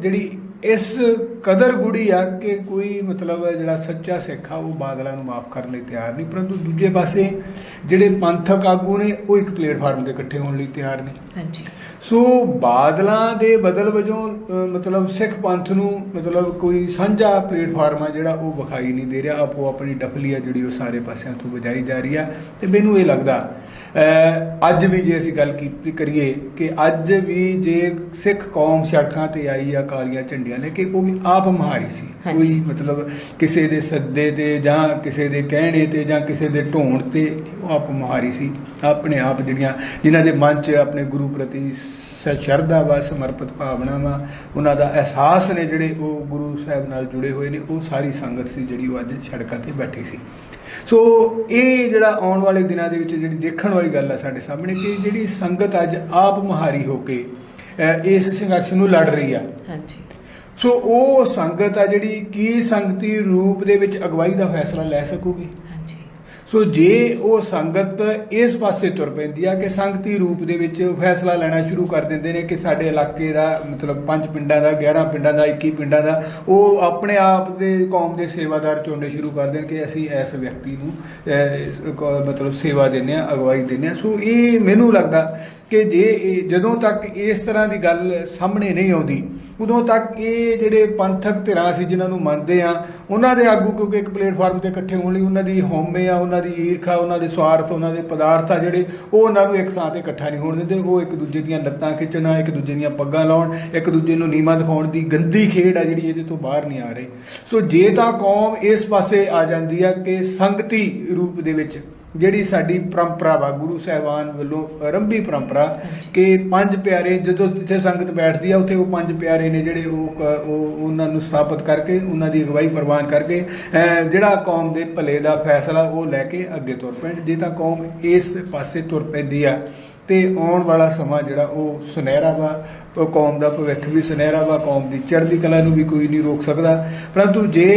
ਜਿਹੜੀ ਇਸ ਕਦਰ ਗੁੜੀ ਆ ਕਿ ਕੋਈ ਮਤਲਬ ਜਿਹੜਾ ਸੱਚਾ ਸਿੱਖ ਆ ਉਹ ਬਾਦਲਾਂ ਨੂੰ ਮਾਫ ਕਰਨ ਲਈ ਤਿਆਰ ਨਹੀਂ। ਪਰੰਤੂ ਦੂਜੇ ਪਾਸੇ ਜਿਹੜੇ ਪੰਥਕ ਆਗੂ ਨੇ ਉਹ ਇੱਕ ਪਲੇਟਫਾਰਮ ਤੇ ਇਕੱਠੇ ਹੋਣ ਲਈ ਤਿਆਰ ਨੇ। ਹਾਂਜੀ। ਸੋ ਬਾਦਲਾਂ ਦੇ ਬਦਲ ਵਜੋਂ ਮਤਲਬ ਸਿੱਖ ਪੰਥ ਨੂੰ ਮਤਲਬ ਕੋਈ ਸਾਂਝਾ ਪਲੇਟਫਾਰਮ ਆ ਜਿਹੜਾ ਉਹ ਵਿਖਾਈ ਨਹੀਂ ਦੇ ਰਿਹਾ। ਆਪੋ ਆਪਣੀ ਡਫਲੀ ਆ ਜਿਹੜੀ ਉਹ ਸਾਰੇ ਪਾਸਿਆਂ ਤੋਂ ਵਜਾਈ ਜਾ ਰਹੀ ਆ। ਤੇ ਮੈਨੂੰ ਇਹ ਲੱਗਦਾ ਅੱਜ ਵੀ ਜੇ ਅਸੀਂ ਗੱਲ ਕੀਤੀ ਕਰੀਏ ਕਿ ਅੱਜ ਵੀ ਜੇ ਸਿੱਖ ਕੌਮ ਸੜਕਾਂ ਤੇ ਆਈ ਆ ਕਾਲੀਆਂ ਝੰਡੀਆਂ ਲੈ ਕੇ ਉਹ ਵੀ ਆਪ ਮਹਾਰੀ ਸੀ। ਕੋਈ ਮਤਲਬ ਕਿਸੇ ਦੇ ਸੱਦੇ ਤੇ ਜਾਂ ਕਿਸੇ ਦੇ ਕਹਿਣੇ ਤੇ ਜਾਂ ਕਿਸੇ ਦੇ ਢੋਣ ਤੇ ਉਹ ਆਪ ਮੁਹਾਰੀ ਸੀ। ਆਪਣੇ ਆਪ ਜਿਹੜੀਆਂ ਜਿਨ੍ਹਾਂ ਦੇ ਮਨ 'ਚ ਆਪਣੇ ਗੁਰੂ ਪ੍ਰਤੀ ਸ਼ਰਧਾ ਵਾ ਸਮਰਪਿਤ ਭਾਵਨਾ ਵਾ ਉਹਨਾਂ ਦਾ ਅਹਿਸਾਸ ਨੇ ਜਿਹੜੇ ਉਹ ਗੁਰੂ ਸਾਹਿਬ ਨਾਲ ਜੁੜੇ ਹੋਏ ਨੇ ਉਹ ਸਾਰੀ ਸੰਗਤ ਸੀ ਜਿਹੜੀ ਉਹ ਅੱਜ ਸੜਕਾਂ ਤੇ ਬੈਠੀ ਸੀ। ਸੋ ਇਹ ਜਿਹੜਾ ਆਉਣ ਵਾਲੇ ਦਿਨਾਂ ਦੇ ਵਿੱਚ ਜਿਹੜੀ ਦੇਖਣ ਵਾਲੀ ਗੱਲ ਆ ਸਾਡੇ ਸਾਹਮਣੇ ਕਿ ਜਿਹੜੀ ਸੰਗਤ ਅੱਜ ਆਪ ਮੁਹਾਰੀ ਹੋ ਕੇ ਇਸ ਸੰਘਰਸ਼ ਨੂੰ ਲੜ ਰਹੀ ਆ। ਹਾਂਜੀ। ਸੋ ਉਹ ਸੰਗਤ ਆ ਜਿਹੜੀ ਕੀ ਸੰਗਤੀ ਰੂਪ ਦੇ ਵਿੱਚ ਅਗਵਾਈ ਦਾ ਫੈਸਲਾ ਲੈ ਸਕੂਗੀ? ਸੋ ਜੇ ਉਹ ਸੰਗਤ ਇਸ ਪਾਸੇ ਤੁਰ ਪੈਂਦੀ ਆ ਕਿ ਸੰਗਤੀ ਰੂਪ ਦੇ ਵਿੱਚ ਫੈਸਲਾ ਲੈਣਾ ਸ਼ੁਰੂ ਕਰ ਦਿੰਦੇ ਨੇ ਕਿ ਸਾਡੇ ਇਲਾਕੇ ਦਾ ਮਤਲਬ ਪੰਜ ਪਿੰਡਾਂ ਦਾ 11 ਪਿੰਡਾਂ ਦਾ 21 ਪਿੰਡਾਂ ਦਾ, ਉਹ ਆਪਣੇ ਆਪ ਦੇ ਕੌਮ ਦੇ ਸੇਵਾਦਾਰ ਚੁਣਨੇ ਸ਼ੁਰੂ ਕਰ ਦੇਣ ਕਿ ਅਸੀਂ ਇਸ ਵਿਅਕਤੀ ਨੂੰ ਮਤਲਬ ਸੇਵਾ ਦਿੰਨੇ ਆ ਅਗਵਾਈ ਦਿੰਨੇ ਆ ਸੋ ਇਹ ਮੈਨੂੰ ਲੱਗਦਾ ਕਿ ਜੇ ਇਹ ਜਦੋਂ ਤੱਕ ਇਸ ਤਰ੍ਹਾਂ ਦੀ ਗੱਲ ਸਾਹਮਣੇ ਨਹੀਂ ਆਉਂਦੀ, ਉਦੋਂ ਤੱਕ ਇਹ ਜਿਹੜੇ ਪੰਥਕ ਧਿਰਾਂ ਸੀ ਜਿਨ੍ਹਾਂ ਨੂੰ ਮੰਨਦੇ ਆ, ਉਹਨਾਂ ਦੇ ਆਗੂ ਕਿਉਂਕਿ ਇੱਕ ਪਲੇਟਫਾਰਮ ਤੇ ਇਕੱਠੇ ਹੋਣ ਲਈ ਉਹਨਾਂ ਦੀ ਹਉਮੈ ਆ, ਉਹਨਾਂ ਦੀ ਈਰਖਾ, ਉਹਨਾਂ ਦੇ ਸਵਾਰਥ, ਉਹਨਾਂ ਦੇ ਪਦਾਰਥ ਆ ਜਿਹੜੇ, ਉਹ ਉਹਨਾਂ ਨੂੰ ਇੱਕ ਥਾਂ ਤੇ ਇਕੱਠਾ ਨਹੀਂ ਹੋਣ ਦਿੰਦੇ। ਉਹ ਇੱਕ ਦੂਜੇ ਦੀਆਂ ਲੱਤਾਂ ਖਿੱਚਣਾ, ਇੱਕ ਦੂਜੇ ਦੀਆਂ ਪੱਗਾਂ ਲਾਉਣ, ਇੱਕ ਦੂਜੇ ਨੂੰ ਨੀਵਾਂ ਦਿਖਾਉਣ ਦੀ ਗੰਦੀ ਖੇਡ ਆ ਜਿਹੜੀ ਇਹਦੇ ਤੋਂ ਬਾਹਰ ਨਹੀਂ ਆ ਰਹੀ। ਸੋ ਜੇ ਤਾਂ ਕੌਮ ਇਸ ਪਾਸੇ ਆ ਜਾਂਦੀ ਆ ਕਿ ਸੰਗਤੀ ਰੂਪ ਦੇ ਵਿੱਚ ਜਿਹੜੀ ਸਾਡੀ ਪਰੰਪਰਾ ਵਾ ਗੁਰੂ ਸਾਹਿਬਾਨ ਵੱਲੋਂ ਆਰੰਭੀ ਪਰੰਪਰਾ ਕਿ ਪੰਜ ਪਿਆਰੇ ਜਦੋਂ ਜਿੱਥੇ ਸੰਗਤ ਬੈਠਦੀ ਆ ਉੱਥੇ ਉਹ ਪੰਜ ਪਿਆਰੇ ਨੇ ਜਿਹੜੇ ਉਹ ਉਹ ਉਹਨਾਂ ਨੂੰ ਸਥਾਪਿਤ ਕਰਕੇ ਉਹਨਾਂ ਦੀ ਅਗਵਾਈ ਪ੍ਰਵਾਨ ਕਰਕੇ ਜਿਹੜਾ ਕੌਮ ਦੇ ਭਲੇ ਦਾ ਫੈਸਲਾ ਉਹ ਲੈ ਕੇ ਅੱਗੇ ਤੁਰ ਪੈਣ। ਜੇ ਤਾਂ ਕੌਮ ਇਸ ਪਾਸੇ ਤੁਰ ਪੈਂਦੀ ਆ ਤੇ ਆਉਣ ਵਾਲਾ ਸਮਾਂ ਜਿਹੜਾ ਉਹ ਸੁਨਹਿਰਾ ਵਾ ਉਹ ਕੌਮ ਦਾ ਭਵਿੱਖ ਵੀ ਸੁਨਹਿਰਾ ਵਾ ਕੌਮ ਦੀ ਚੜ੍ਹਦੀ ਕਲਾ ਨੂੰ ਵੀ ਕੋਈ ਨਹੀਂ ਰੋਕ ਸਕਦਾ। ਪਰੰਤੂ ਜੇ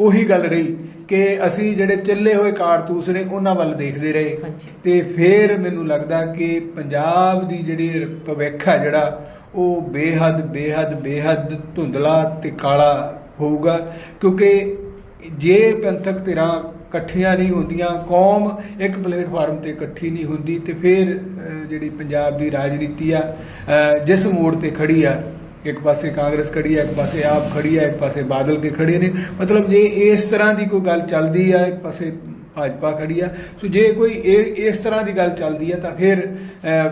ਉਹੀ ਗੱਲ ਰਹੀ ਕਿ ਅਸੀਂ ਜਿਹੜੇ ਚੱਲੇ ਹੋਏ ਕਾਰਤੂਸ ਨੇ ਉਹਨਾਂ ਵੱਲ ਦੇਖਦੇ ਰਹੇ। ਤੇ ਫਿਰ ਮੈਨੂੰ ਲੱਗਦਾ ਕਿ ਪੰਜਾਬ ਦੀ ਜਿਹੜੀ ਭਵਿੱਖ ਆ ਜਿਹੜਾ ਉਹ ਬੇਹੱਦ ਬੇਹੱਦ ਬੇਹੱਦ ਧੁੰਦਲਾ ਤੇ ਕਾਲਾ ਹੋਊਗਾ ਕਿਉਂਕਿ ਜੇ ਪੰਥਕ ਧਿਰਾਂ ਇਕੱਠੀਆਂ ਨਹੀਂ ਹੁੰਦੀਆਂ ਕੌਮ ਇੱਕ ਪਲੇਟਫਾਰਮ ਤੇ ਇਕੱਠੀ ਨਹੀਂ ਹੁੰਦੀ ਤੇ ਫਿਰ ਜਿਹੜੀ ਪੰਜਾਬ ਦੀ ਰਾਜਨੀਤੀ ਆ ਜਿਸ ਮੋੜ ਤੇ ਖੜੀ ਆ ਇੱਕ ਪਾਸੇ ਕਾਂਗਰਸ ਖੜੀ ਹੈ ਇੱਕ ਪਾਸੇ ਆਪ ਖੜੀ ਹੈ ਇੱਕ ਪਾਸੇ ਬਾਦਲ ਕੇ ਖੜੇ ਨੇ। ਮਤਲਬ ਜੇ ਇਸ ਤਰ੍ਹਾਂ ਦੀ ਕੋਈ ਗੱਲ ਚੱਲਦੀ ਹੈ ਇੱਕ ਪਾਸੇ ਭਾਜਪਾ ਖੜੀ ਆ ਸੋ ਜੇ ਕੋਈ ਇਸ ਤਰ੍ਹਾਂ ਦੀ ਗੱਲ ਚੱਲਦੀ ਹੈ ਤਾਂ ਫਿਰ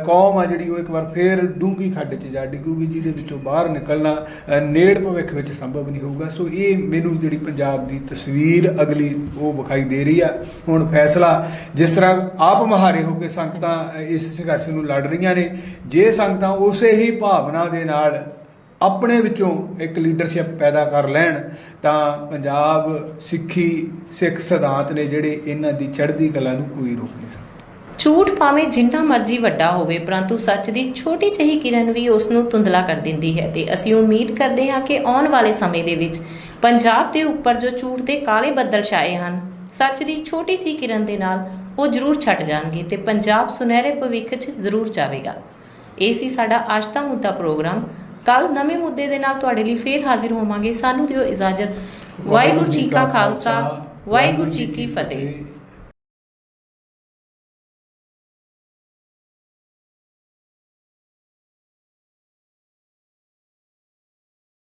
ਕੌਮ ਆ ਜਿਹੜੀ ਉਹ ਇੱਕ ਵਾਰ ਫਿਰ ਡੂੰਗੀ ਖੱਡ 'ਚ ਜਾ ਡਿੱਗੂਗੀ ਜਿਹਦੇ ਵਿੱਚੋਂ ਬਾਹਰ ਨਿਕਲਣਾ ਨੇੜ ਭਵਿੱਖ ਵਿੱਚ ਸੰਭਵ ਨਹੀਂ ਹੋਊਗਾ। ਸੋ ਇਹ ਮੈਨੂੰ ਜਿਹੜੀ ਪੰਜਾਬ ਦੀ ਤਸਵੀਰ ਅਗਲੀ ਉਹ ਵਿਖਾਈ ਦੇ ਰਹੀ ਆ। ਹੁਣ ਫੈਸਲਾ ਜਿਸ ਤਰ੍ਹਾਂ ਆਪ ਮਹਾਰੇ ਹੋ ਕੇ ਸੰਗਤਾਂ ਇਸ ਸੰਘਰਸ਼ ਨੂੰ ਲੜ ਰਹੀਆਂ ਨੇ ਜੇ ਸੰਗਤਾਂ ਉਸੇ ਹੀ ਭਾਵਨਾ ਦੇ ਨਾਲ ਆਪਣੇ ਵਿੱਚੋਂ ਇੱਕ ਲੀਡਰਸ਼ਿਪ ਪੈਦਾ ਕਰ ਲੈਣ, ਤਾਂ ਪੰਜਾਬ ਸਿੱਖੀ ਸਿੱਖ ਸਿਧਾਂਤ ਨੇ ਜਿਹੜੇ ਇਹਨਾਂ ਦੀ ਚੜ੍ਹਦੀ ਕਲਾ ਨੂੰ ਕੋਈ ਰੋਕ ਨਹੀਂ ਸਕਦਾ। ਝੂਠ ਭਾਵੇਂ ਜਿੰਨਾ ਮਰਜ਼ੀ ਵੱਡਾ ਹੋਵੇ, ਪਰੰਤੂ ਸੱਚ ਦੀ ਛੋਟੀ ਜਿਹੀ ਕਿਰਨ ਵੀ ਉਸ ਨੂੰ ਧੁੰਦਲਾ ਕਰ ਦਿੰਦੀ ਹੈ ਤੇ ਅਸੀਂ ਉਮੀਦ ਕਰਦੇ ਹਾਂ ਕਿ ਆਉਣ ਵਾਲੇ ਸਮੇਂ ਦੇ ਵਿੱਚ ਪੰਜਾਬ ਦੇ ਉੱਪਰ ਜੋ ਝੂਠ ਦੇ ਕਾਲੇ ਬੱਦਲ ਛਾਏ ਹਨ, ਸੱਚ ਦੀ ਛੋਟੀ ਜਿਹੀ ਕਿਰਨ ਦੇ ਨਾਲ ਉਹ ਜ਼ਰੂਰ ਛੱਟ ਜਾਣਗੇ ਤੇ ਪੰਜਾਬ ਸੁਨਹਿਰੇ ਭਵਿੱਖ 'ਚ ਜ਼ਰੂਰ ਜਾਵੇਗਾ। ਇਹ ਸੀ ਸਾਡਾ ਅੱਜ ਦਾ ਮੁੱਦਾ ਪ੍ਰੋਗਰਾਮ। ਕੱਲ ਨਵੇਂ ਮੁੱਦੇ ਦੇ ਨਾਲ ਤੁਹਾਡੇ ਲਈ ਫੇਰ ਹਾਜ਼ਰ ਹੋਵਾਂਗੇ। ਸਾਨੂੰ ਦਿਓ ਇਜਾਜ਼ਤ। ਵਾਹਿਗੁਰੂ ਜੀ ਕਾ ਖਾਲਸਾ, ਵਾਹਿਗੁਰੂ ਜੀ ਕੀ ਫਤਿਹ।